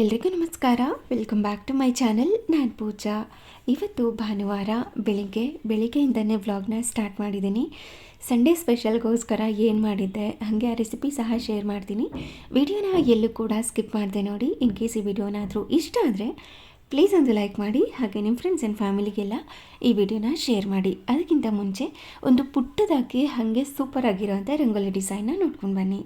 ಎಲ್ರಿಗೂ ನಮಸ್ಕಾರ. Welcome back to my channel ನಾನು ಪೂಜಾ. ಇವತ್ತು ಭಾನುವಾರ ಬೆಳಿಗ್ಗೆ, ಬೆಳಿಗ್ಗೆಯಿಂದನೇ ವ್ಲಾಗ್ನ ಸ್ಟಾರ್ಟ್ ಮಾಡಿದ್ದೀನಿ. ಸಂಡೇ ಸ್ಪೆಷಲ್ಗೋಸ್ಕರ ಏನು ಮಾಡಿದ್ದೆ, ಹಾಗೆ ಆ ರೆಸಿಪಿ ಸಹ ಶೇರ್ ಮಾಡ್ತೀನಿ. ವಿಡಿಯೋನ ಎಲ್ಲೂ ಕೂಡ ಸ್ಕಿಪ್ ಮಾಡಿದೆ ನೋಡಿ. ಇನ್ ಕೇಸ್ ಈ ವಿಡಿಯೋನಾದರೂ ಇಷ್ಟ ಆದರೆ ಪ್ಲೀಸ್ ಒಂದು ಲೈಕ್ ಮಾಡಿ, ಹಾಗೆ ನಿಮ್ಮ ಫ್ರೆಂಡ್ಸ್ ಆ್ಯಂಡ್ ಫ್ಯಾಮಿಲಿಗೆಲ್ಲ ಈ ವಿಡಿಯೋನ ಶೇರ್ ಮಾಡಿ. ಅದಕ್ಕಿಂತ ಮುಂಚೆ, ಒಂದು ಪುಟ್ಟದಾಗಿ ಹಾಗೆ ಸೂಪರ್ ಆಗಿರೋಂಥ ರಂಗೋಲಿ ಡಿಸೈನ್ನ ನೋಡ್ಕೊಂಡು ಬನ್ನಿ.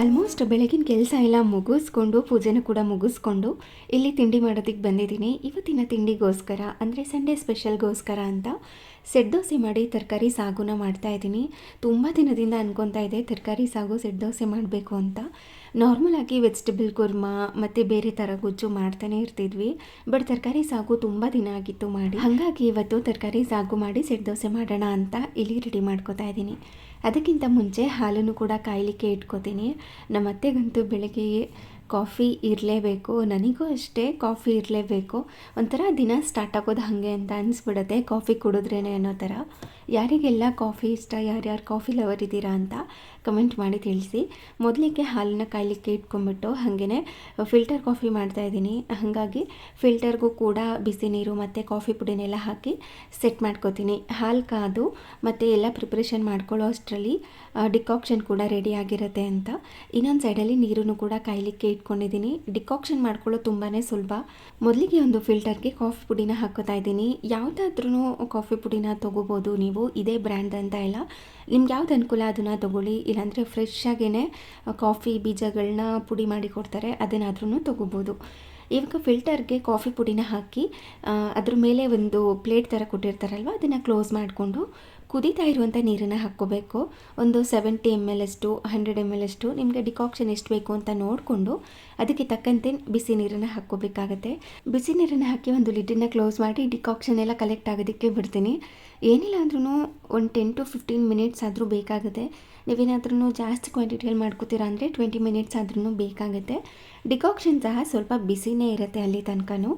ಆಲ್ಮೋಸ್ಟ್ ಬೆಳಗಿನ ಕೆಲಸ ಎಲ್ಲ ಮುಗಿಸ್ಕೊಂಡು, ಪೂಜೆನ ಕೂಡ ಮುಗಿಸ್ಕೊಂಡು ಇಲ್ಲಿ ತಿಂಡಿ ಮಾಡೋದಕ್ಕೆ ಬಂದಿದ್ದೀನಿ. ಇವತ್ತಿನ ತಿಂಡಿಗೋಸ್ಕರ, ಅಂದರೆ ಸಂಡೇ ಸ್ಪೆಷಲ್ಗೋಸ್ಕರ ಅಂತ ಸೆಟ್ ದೋಸೆ ಮಾಡಿ ತರಕಾರಿ ಸಾಗುನ ಮಾಡ್ತಾ ಇದ್ದೀನಿ. ತುಂಬ ದಿನದಿಂದ ಅನ್ಕೊತಾ ಇದೆ ತರಕಾರಿ ಸಾಗು, ಸೆಟ್ ದೋಸೆ ಮಾಡಬೇಕು ಅಂತ. ನಾರ್ಮಲಾಗಿ ವೆಜಿಟೇಬಲ್ ಕುರ್ಮಾ ಮತ್ತು ಬೇರೆ ಥರ ಗುಜ್ಜು ಮಾಡ್ತಾನೆ ಇರ್ತಿದ್ವಿ. ಬಟ್ ತರಕಾರಿ ಸಾಗು ತುಂಬ ದಿನ ಆಗಿತ್ತು ಮಾಡಿ. ಹಾಗಾಗಿ ಇವತ್ತು ತರಕಾರಿ ಸಾಗು ಮಾಡಿ ಸೆಟ್ ದೋಸೆ ಮಾಡೋಣ ಅಂತ ಇಲ್ಲಿ ರೆಡಿ ಮಾಡ್ಕೋತಾ ಇದ್ದೀನಿ. ಅದಕ್ಕಿಂತ ಮುಂಚೆ ಹಾಲನ್ನು ಕೂಡ ಕಾಯಲಿಕ್ಕೆ ಇಟ್ಕೋತೀನಿ. ನಮ್ಮ ಅತ್ತೆಗಂತೂ ಬೆಳಗ್ಗೆ ಕಾಫಿ ಇರಲೇಬೇಕು. ನನಗೂ ಅಷ್ಟೇ ಕಾಫಿ ಇರಲೇಬೇಕು. ಒಂಥರ ದಿನ ಸ್ಟಾರ್ಟ್ ಆಗೋದು ಹಾಗೆ ಅಂತ ಅನಿಸ್ಬಿಡುತ್ತೆ. ಕಾಫಿ ಕುಡಿದ್ರೇನೆ ಅನ್ನೋ ಥರ. ಯಾರಿಗೆಲ್ಲ ಕಾಫಿ ಇಷ್ಟ, ಯಾರ್ಯಾರು ಕಾಫಿ ಲವರ್ ಇದ್ದೀರಾ ಅಂತ ಕಮೆಂಟ್ ಮಾಡಿ ತಿಳಿಸಿ. ಮೊದಲಿಗೆ ಹಾಲನ್ನ ಕಾಯಲಿಕ್ಕೆ ಇಟ್ಕೊಂಡ್ಬಿಟ್ಟು ಹಾಗೆಯೇ ಫಿಲ್ಟರ್ ಕಾಫಿ ಮಾಡ್ತಾ ಇದ್ದೀನಿ. ಹಾಗಾಗಿ ಫಿಲ್ಟರ್ಗೂ ಕೂಡ ಬಿಸಿ ನೀರು ಮತ್ತು ಕಾಫಿ ಪುಡಿನೆಲ್ಲ ಹಾಕಿ ಸೆಟ್ ಮಾಡ್ಕೋತೀನಿ. ಹಾಲು ಕಾದು ಮತ್ತು ಎಲ್ಲ ಪ್ರಿಪ್ರೇಷನ್ ಮಾಡ್ಕೊಳ್ಳೋ ಅಷ್ಟರಲ್ಲಿ ಡಿಕಾಕ್ಷನ್ ಕೂಡ ರೆಡಿ ಆಗಿರುತ್ತೆ ಅಂತ. ಇನ್ನೊಂದು ಸೈಡಲ್ಲಿ ನೀರನ್ನು ಕೂಡ ಕಾಯಲಿಕ್ಕೆ ಇಟ್ಕೊಂಡಿದ್ದೀನಿ. ಡಿಕಾಕ್ಷನ್ ಮಾಡ್ಕೊಳ್ಳೋ ತುಂಬಾ ಸುಲಭ. ಮೊದಲಿಗೆ ಒಂದು ಫಿಲ್ಟರ್ಗೆ ಕಾಫಿ ಪುಡಿನ ಹಾಕೋತಾ ಇದ್ದೀನಿ. ಯಾವುದಾದ್ರೂ ಕಾಫಿ ಪುಡಿನ ತೊಗೋಬೋದು ನೀವು. ಇದೇ ಬ್ರ್ಯಾಂಡ್ ಅಂತ ಇಲ್ಲ. ನಿಮ್ಗೆ ಯಾವ್ದು ಅನುಕೂಲ ಅದನ್ನು ತೊಗೊಳ್ಳಿ. ಇಲ್ಲಾಂದರೆ ಫ್ರೆಶ್ ಆಗೇ ಕಾಫಿ ಬೀಜಗಳನ್ನ ಪುಡಿ ಮಾಡಿ ಕೊಡ್ತಾರೆ ಅದನ್ನಾದ್ರೂ ತೊಗೋಬೋದು. ಇವಾಗ ಫಿಲ್ಟರ್ಗೆ ಕಾಫಿ ಪುಡಿನ ಹಾಕಿ ಅದ್ರ ಮೇಲೆ ಒಂದು ಪ್ಲೇಟ್ ಥರ ಕೊಟ್ಟಿರ್ತಾರಲ್ವ, ಅದನ್ನು ಕ್ಲೋಸ್ ಮಾಡಿಕೊಂಡು ಕುದೀತಾ ಇರುವಂಥ ನೀರನ್ನು ಹಾಕ್ಕೋಬೇಕು. ಒಂದು ಸೆವೆಂಟಿ ಎಂ ಎಲ್ ಅಷ್ಟು ಹಂಡ್ರೆಡ್ ಎಂ ಎಲ್ ಅಷ್ಟು ನಿಮಗೆ ಡಿಕಾಕ್ಷನ್ ಎಷ್ಟು ಬೇಕು ಅಂತ ನೋಡಿಕೊಂಡು ಅದಕ್ಕೆ ತಕ್ಕಂತೆ ಬಿಸಿ ನೀರನ್ನು ಹಾಕ್ಕೋಬೇಕಾಗತ್ತೆ. ಬಿಸಿ ನೀರನ್ನು ಹಾಕಿ ಒಂದು ಲಿಡ್ಡನ್ನು ಕ್ಲೋಸ್ ಮಾಡಿ ಡಿಕಾಕ್ಷನ್ ಎಲ್ಲ ಕಲೆಕ್ಟ್ ಆಗೋದಕ್ಕೆ ಬಿಡ್ತೀನಿ. ಏನಿಲ್ಲ ಅಂದ್ರೂ ಒಂದು ಟೆನ್ ಟು ಫಿಫ್ಟೀನ್ ಮಿನಿಟ್ಸ್ ಆದರೂ ಬೇಕಾಗುತ್ತೆ. ನೀವೇನಾದ್ರೂ ಜಾಸ್ತಿ ಕ್ವಾಂಟಿಟಿಯಲ್ಲಿ ಮಾಡ್ಕೋತೀರಾ ಅಂದರೆ ಟ್ವೆಂಟಿ ಮಿನಿಟ್ಸ್ ಆದ್ರೂ ಬೇಕಾಗುತ್ತೆ. ಡಿಕಾಕ್ಷನ್ ಸಹ ಸ್ವಲ್ಪ ಬಿಸಿನೇ ಇರುತ್ತೆ ಅಲ್ಲಿ ತನಕನೂ.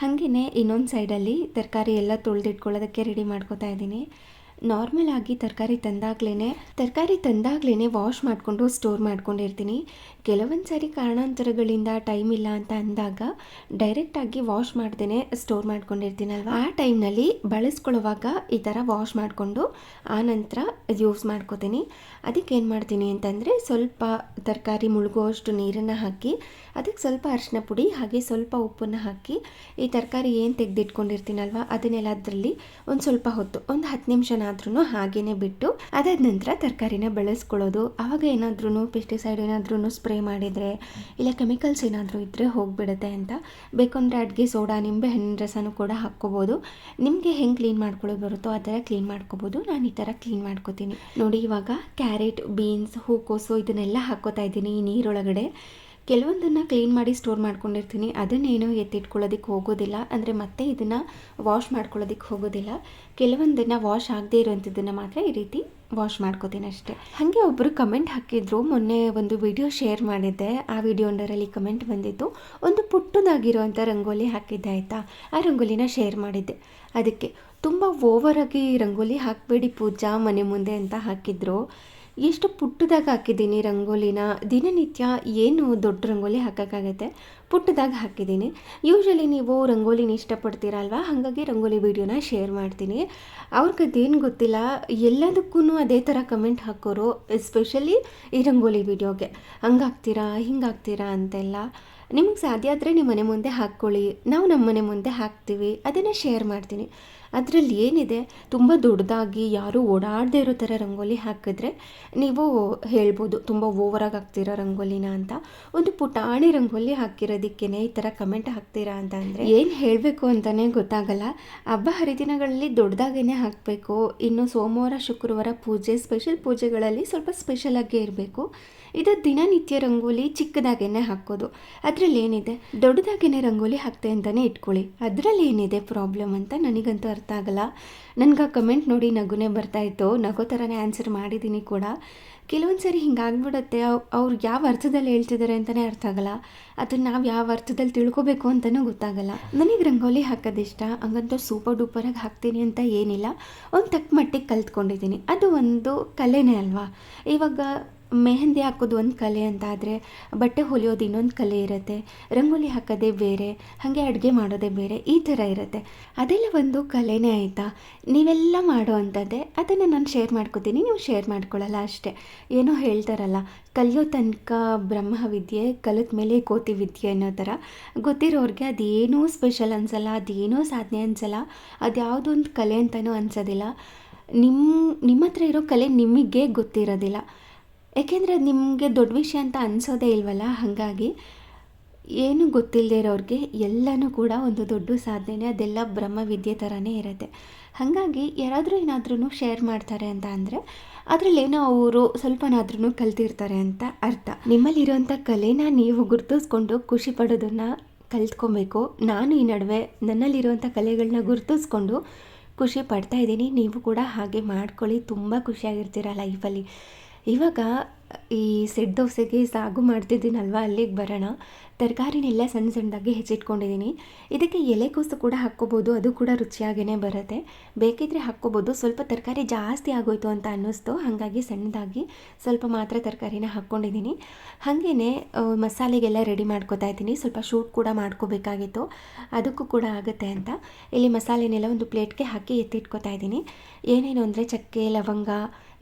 ಹಾಗೆಯೇ ಇನ್ನೊಂದು ಸೈಡಲ್ಲಿ ತರಕಾರಿ ಎಲ್ಲ ತೊಳೆದಿಟ್ಕೊಳ್ಳೋದಕ್ಕೆ ರೆಡಿ ಮಾಡ್ಕೋತಾ ಇದ್ದೀನಿ. ನಾರ್ಮಲ್ ಆಗಿ ತರಕಾರಿ ತಂದಾಗ್ಲೇ ತರಕಾರಿ ತಂದಾಗ್ಲೇ ವಾಶ್ ಮಾಡಿಕೊಂಡು ಸ್ಟೋರ್ ಮಾಡ್ಕೊಂಡಿರ್ತೀನಿ. ಕೆಲವೊಂದು ಸಾರಿ ಕಾರಣಾಂತರಗಳಿಂದ ಟೈಮ್ ಇಲ್ಲ ಅಂತ ಅಂದಾಗ ಡೈರೆಕ್ಟಾಗಿ ವಾಶ್ ಮಾಡ್ದೇ ಸ್ಟೋರ್ ಮಾಡ್ಕೊಂಡಿರ್ತೀನಲ್ವ? ಆ ಟೈಮ್ನಲ್ಲಿ ಬಳಸ್ಕೊಳ್ಳುವಾಗ ಈ ಥರ ವಾಶ್ ಮಾಡಿಕೊಂಡು, ಆ ನಂತರ ಯೂಸ್ ಮಾಡ್ಕೋತೀನಿ. ಅದಕ್ಕೆ ಏನು ಮಾಡ್ತೀನಿ ಅಂತಂದರೆ ಸ್ವಲ್ಪ ತರಕಾರಿ ಮುಳುಗುವಷ್ಟು ನೀರನ್ನು ಹಾಕಿ, ಅದಕ್ಕೆ ಸ್ವಲ್ಪ ಅರಿಶಿನ ಪುಡಿ ಹಾಗೆ ಸ್ವಲ್ಪ ಉಪ್ಪನ್ನು ಹಾಕಿ, ಈ ತರಕಾರಿ ಏನು ತೆಗೆದಿಟ್ಕೊಂಡಿರ್ತೀನಲ್ವ ಅದನ್ನೆಲ್ಲ ಅದರಲ್ಲಿ ಒಂದು ಸ್ವಲ್ಪ ಹೊತ್ತು, ಒಂದು ಹತ್ತು ನಿಮಿಷನಾದ್ರೂ ಹಾಗೇ ಬಿಟ್ಟು, ಅದಾದ ನಂತರ ತರಕಾರಿನ ಬೆಳೆಸ್ಕೊಳ್ಳೋದು. ಆವಾಗ ಏನಾದ್ರೂ ಪೆಸ್ಟಿಸೈಡ್ ಏನಾದ್ರೂ ಸ್ಪ್ರೇ ಮಾಡಿದರೆ, ಇಲ್ಲ ಕೆಮಿಕಲ್ಸ್ ಏನಾದರೂ ಇದ್ದರೆ ಹೋಗಿಬಿಡುತ್ತೆ ಅಂತ. ಬೇಕಂದರೆ ಅಡುಗೆ ಸೋಡಾ, ನಿಂಬೆ ಹಣ್ಣಿನ ರಸನೂ ಕೂಡ ಹಾಕ್ಕೋಬೋದು. ನಿಮಗೆ ಹೆಂಗೆ ಕ್ಲೀನ್ ಮಾಡ್ಕೊಳ್ಳೋದು ಬರುತ್ತೋ ಆ ಥರ ಕ್ಲೀನ್ ಮಾಡ್ಕೋಬೋದು. ನಾನು ಈ ಥರ ಕ್ಲೀನ್ ಮಾಡ್ಕೋತೀನಿ. ನೋಡಿ ಇವಾಗ ಕ್ಯಾರೆಟ್ ಬೀನ್ಸ್, ಹೂಕೋಸು ಇದನ್ನೆಲ್ಲ ಹಾಕ್ಕೋತಾ ಇದ್ದೀನಿ ಈ ನೀರೊಳಗಡೆ. ಕೆಲವೊಂದನ್ನು ಕ್ಲೀನ್ ಮಾಡಿ ಸ್ಟೋರ್ ಮಾಡ್ಕೊಂಡಿರ್ತೀನಿ. ಅದನ್ನೇನು ಎತ್ತಿಟ್ಕೊಳ್ಳೋದಕ್ಕೆ ಹೋಗೋದಿಲ್ಲ. ಅಂದರೆ ಮತ್ತೆ ಇದನ್ನು ವಾಶ್ ಮಾಡ್ಕೊಳ್ಳೋದಕ್ಕೆ ಹೋಗೋದಿಲ್ಲ. ಕೆಲವೊಂದನ್ನು ವಾಶ್ ಆಗದೇ ಇರೋವಂಥದ್ದನ್ನು ಮಾತ್ರ ಈ ರೀತಿ ವಾಶ್ ಮಾಡ್ಕೋತೀನಿ ಅಷ್ಟೇ. ಹಾಗೆ ಒಬ್ಬರು ಕಮೆಂಟ್ ಹಾಕಿದ್ರು. ಮೊನ್ನೆ ಒಂದು ವಿಡಿಯೋ ಶೇರ್ ಮಾಡಿದ್ದೆ. ಆ ವಿಡಿಯೋ ಒಂದರಲ್ಲಿ ಕಮೆಂಟ್ ಬಂದಿತ್ತು. ಒಂದು ಪುಟ್ಟದಾಗಿರುವಂಥ ರಂಗೋಲಿ ಹಾಕಿದ್ದೆ ಆಯಿತಾ? ಆ ರಂಗೋಲಿನ ಶೇರ್ ಮಾಡಿದ್ದೆ. ಅದಕ್ಕೆ ತುಂಬ ಓವರಾಗಿ ರಂಗೋಲಿ ಹಾಕಬೇಡಿ ಪೂಜಾ, ಮನೆ ಮುಂದೆ ಅಂತ ಹಾಕಿದ್ರು. ಎಷ್ಟು ಪುಟ್ಟದಾಗಿ ಹಾಕಿದ್ದೀನಿ ರಂಗೋಲಿನ? ದಿನನಿತ್ಯ ಏನು ದೊಡ್ಡ ರಂಗೋಲಿ ಹಾಕೋಕ್ಕಾಗತ್ತೆ? ಪುಟ್ಟದಾಗಿ ಹಾಕಿದ್ದೀನಿ. ಯೂಶ್ವಲಿ ನೀವು ರಂಗೋಲಿನ ಇಷ್ಟಪಡ್ತೀರಾ ಅಲ್ವಾ ಹಾಗಾಗಿ ರಂಗೋಲಿ ವೀಡಿಯೋನ ಶೇರ್ ಮಾಡ್ತೀನಿ. ಅವ್ರಿಗೆ ಅದೇನು ಗೊತ್ತಿಲ್ಲ ಎಲ್ಲದಕ್ಕೂ ಅದೇ ಥರ ಕಮೆಂಟ್ ಹಾಕೋರು, ಎಸ್ಪೆಷಲಿ ಈ ರಂಗೋಲಿ ವೀಡಿಯೋಗೆ. ಹಂಗಾಗ್ತೀರಾ, ಹಿಂಗಾಗ್ತೀರಾ ಅಂತೆಲ್ಲ. ನಿಮಗೆ ಸಾಧ್ಯ ಆದರೆ ನಿಮ್ಮ ಮನೆ ಮುಂದೆ ಹಾಕ್ಕೊಳ್ಳಿ. ನಾವು ನಮ್ಮ ಮನೆ ಮುಂದೆ ಹಾಕ್ತೀವಿ. ಅದನ್ನು ಶೇರ್ ಮಾಡ್ತೀನಿ. ಅದರಲ್ಲಿ ಏನಿದೆ? ತುಂಬ ದೊಡ್ಡದಾಗಿ ಯಾರೂ ಓಡಾಡದೇ ಇರೋ ಥರ ರಂಗೋಲಿ ಹಾಕಿದ್ರೆ ನೀವು ಹೇಳ್ಬೋದು, ತುಂಬ ಓವರಾಗಿ ಹಾಕ್ತೀರಾ ರಂಗೋಲಿನ ಅಂತ. ಒಂದು ಪುಟಾಣಿ ರಂಗೋಲಿ ಹಾಕಿರೋದಕ್ಕೇ ಈ ಥರ ಕಮೆಂಟ್ ಹಾಕ್ತೀರಾ ಅಂತ ಅಂದರೆ, ಏನು ಹೇಳಬೇಕು ಅಂತಲೇ ಗೊತ್ತಾಗಲ್ಲ. ಹಬ್ಬ ಹರಿದಿನಗಳಲ್ಲಿ ದೊಡ್ಡದಾಗೇ ಹಾಕಬೇಕು. ಇನ್ನು ಸೋಮವಾರ, ಶುಕ್ರವಾರ ಪೂಜೆ ಸ್ಪೆಷಲ್ ಪೂಜೆಗಳಲ್ಲಿ ಸ್ವಲ್ಪ ಸ್ಪೆಷಲಾಗೇ ಇರಬೇಕು. ಇದು ದಿನನಿತ್ಯ ರಂಗೋಲಿ ಚಿಕ್ಕದಾಗೇನೆ ಹಾಕೋದು. ಅದರಲ್ಲಿ ಏನಿದೆ? ದೊಡ್ಡದಾಗೇನೆ ರಂಗೋಲಿ ಹಾಕ್ತೆ ಅಂತಲೇ ಇಟ್ಕೊಳ್ಳಿ. ಅದರಲ್ಲಿ ಏನಿದೆ ಪ್ರಾಬ್ಲಮ್ ಅಂತ ನನಗಂತೂ ಅರ್ಥ ಆಗಲ್ಲ. ನನಗೆ ಕಮೆಂಟ್ ನೋಡಿ ನಗುನೇ ಬರ್ತಾಯಿತ್ತು ನಗೋ ಥರನೇ ಆನ್ಸರ್ ಮಾಡಿದ್ದೀನಿ ಕೂಡ. ಕೆಲವೊಂದು ಸರಿ ಹಿಂಗಾಗ್ಬಿಡುತ್ತೆ ಅವ್ರು ಯಾವ ಅರ್ಥದಲ್ಲಿ ಹೇಳ್ತಿದ್ದಾರೆ ಅಂತಲೇ ಅರ್ಥ ಆಗಲ್ಲ. ಅದನ್ನು ನಾವು ಯಾವ ಅರ್ಥದಲ್ಲಿ ತಿಳ್ಕೊಬೇಕು ಅಂತಲೂ ಗೊತ್ತಾಗಲ್ಲ. ನನಗೆ ರಂಗೋಲಿ ಹಾಕೋದಿಷ್ಟ. ಹಂಗಂತ ಸೂಪರ್ ಡೂಪರಾಗಿ ಹಾಕ್ತೀನಿ ಅಂತ ಏನಿಲ್ಲ. ಒಂದು ತಕ್ಕ ಮಟ್ಟಿಗೆ ಕಲ್ತ್ಕೊಂಡಿದ್ದೀನಿ ಅದು ಒಂದು ಕಲೆನೇ ಅಲ್ವಾ? ಇವಾಗ ಮೆಹಂದಿ ಹಾಕೋದು ಒಂದು ಕಲೆ ಅಂತ ಆದರೆ ಬಟ್ಟೆ ಹೊಲಿಯೋದು ಇನ್ನೊಂದು ಕಲೆ ಇರುತ್ತೆ ರಂಗೋಲಿ ಹಾಕೋದೇ ಬೇರೆ, ಹಾಗೆ ಅಡುಗೆ ಮಾಡೋದೇ ಬೇರೆ, ಈ ಥರ ಇರುತ್ತೆ. ಅದೆಲ್ಲ ಒಂದು ಕಲೆನೇ ಆಯಿತಾ? ನೀವೆಲ್ಲ ಮಾಡೋ ಅಂಥದ್ದೇ, ಅದನ್ನು ನಾನು ಶೇರ್ ಮಾಡ್ಕೋತೀನಿ, ನೀವು ಶೇರ್ ಮಾಡ್ಕೊಳ್ಳಲ್ಲ ಅಷ್ಟೇ. ಏನೋ ಹೇಳ್ತಾರಲ್ಲ, ಕಲಿಯೋ ತನಕ ಬ್ರಹ್ಮ ವಿದ್ಯೆ ಕಲಿತ ಮೇಲೆ ಕೋತಿ ವಿದ್ಯೆ ಅನ್ನೋ ಥರ. ಗೊತ್ತಿರೋರಿಗೆ ಅದೇನೂ ಸ್ಪೆಷಲ್ ಅನ್ಸಲ್ಲ, ಅದೇನೋ ಸಾಧನೆ ಅನ್ಸಲ್ಲ ಅದ್ಯಾವುದೋ ಒಂದು ಕಲೆ ಅಂತಲೂ ಅನ್ಸೋದಿಲ್ಲ. ನಿಮ್ಮ ನಿಮ್ಮ ಹತ್ರ ಇರೋ ಕಲೆ ನಿಮಗೆ ಗೊತ್ತಿರೋದಿಲ್ಲ. ಯಾಕೆಂದರೆ ಅದು ನಿಮಗೆ ದೊಡ್ಡ ವಿಷಯ ಅಂತ ಅನಿಸೋದೇ ಇಲ್ವಲ್ಲ? ಹಾಗಾಗಿ ಏನು ಗೊತ್ತಿಲ್ಲದೆ ಇರೋರಿಗೆ ಎಲ್ಲನೂ ಕೂಡ ಒಂದು ದೊಡ್ಡ ಸಾಧನೆ ಅದೆಲ್ಲ ಬ್ರಹ್ಮವಿದ್ಯೆ ಥರನೇ ಇರುತ್ತೆ. ಹಾಗಾಗಿ ಯಾರಾದರೂ ಏನಾದ್ರೂ ಶೇರ್ ಮಾಡ್ತಾರೆ ಅಂತ ಅಂದರೆ, ಅದರಲ್ಲೇನೋ ಅವರು ಸ್ವಲ್ಪನಾದ್ರೂ ಕಲ್ತಿರ್ತಾರೆ ಅಂತ ಅರ್ಥ. ನಿಮ್ಮಲ್ಲಿರೋಂಥ ಕಲೆನ ನೀವು ಗುರುತಿಸ್ಕೊಂಡು ಖುಷಿ ಪಡೋದನ್ನು ಕಲ್ತ್ಕೊಬೇಕು. ನಾನು ಈ ನಡುವೆ ನನ್ನಲ್ಲಿರುವಂಥ ಕಲೆಗಳನ್ನ ಗುರುತಿಸ್ಕೊಂಡು ಖುಷಿ ಪಡ್ತಾ ಇದ್ದೀನಿ. ನೀವು ಕೂಡ ಹಾಗೆ ಮಾಡ್ಕೊಳ್ಳಿ. ತುಂಬ ಖುಷಿಯಾಗಿರ್ತೀರ ಲೈಫಲ್ಲಿ. ಇವಾಗ ಈ ಸೆಟ್ ದೋಸೆಗೆ ಸಾಗು ಮಾಡ್ತಿದ್ದೀನಲ್ವ ಅಲ್ಲಿಗೆ ಬರೋಣ. ತರಕಾರಿನೆಲ್ಲ ಸಣ್ಣ ಸಣ್ಣದಾಗಿ ಹೆಚ್ಚಿಟ್ಕೊಂಡಿದ್ದೀನಿ. ಇದಕ್ಕೆ ಎಲೆಕೋಸು ಕೂಡ ಹಾಕ್ಕೋಬೋದು, ಅದು ಕೂಡ ರುಚಿಯಾಗೇ ಬರುತ್ತೆ. ಬೇಕಿದ್ರೆ ಹಾಕ್ಕೋಬೋದು, ಸ್ವಲ್ಪ ತರಕಾರಿ ಜಾಸ್ತಿ ಆಗೋಯ್ತು ಅಂತ ಅನ್ನಿಸ್ತು, ಹಾಗಾಗಿ ಸಣ್ಣದಾಗಿ ಸ್ವಲ್ಪ ಮಾತ್ರ ತರಕಾರಿನ ಹಾಕ್ಕೊಂಡಿದ್ದೀನಿ. ಹಾಗೆಯೇ ಮಸಾಲೆಗೆಲ್ಲ ರೆಡಿ ಮಾಡ್ಕೋತಾ ಇದ್ದೀನಿ, ಸ್ವಲ್ಪ ಶೂಟ್ ಕೂಡ ಮಾಡ್ಕೋಬೇಕಾಗಿತ್ತು, ಅದಕ್ಕೂ ಕೂಡ ಆಗುತ್ತೆ ಅಂತ. ಇಲ್ಲಿ ಮಸಾಲೆನೆಲ್ಲ ಒಂದು ಪ್ಲೇಟ್ಗೆ ಹಾಕಿ ಎತ್ತಿಟ್ಕೋತಾ ಇದ್ದೀನಿ. ಏನೇನು ಅಂದರೆ ಚಕ್ಕೆ, ಲವಂಗ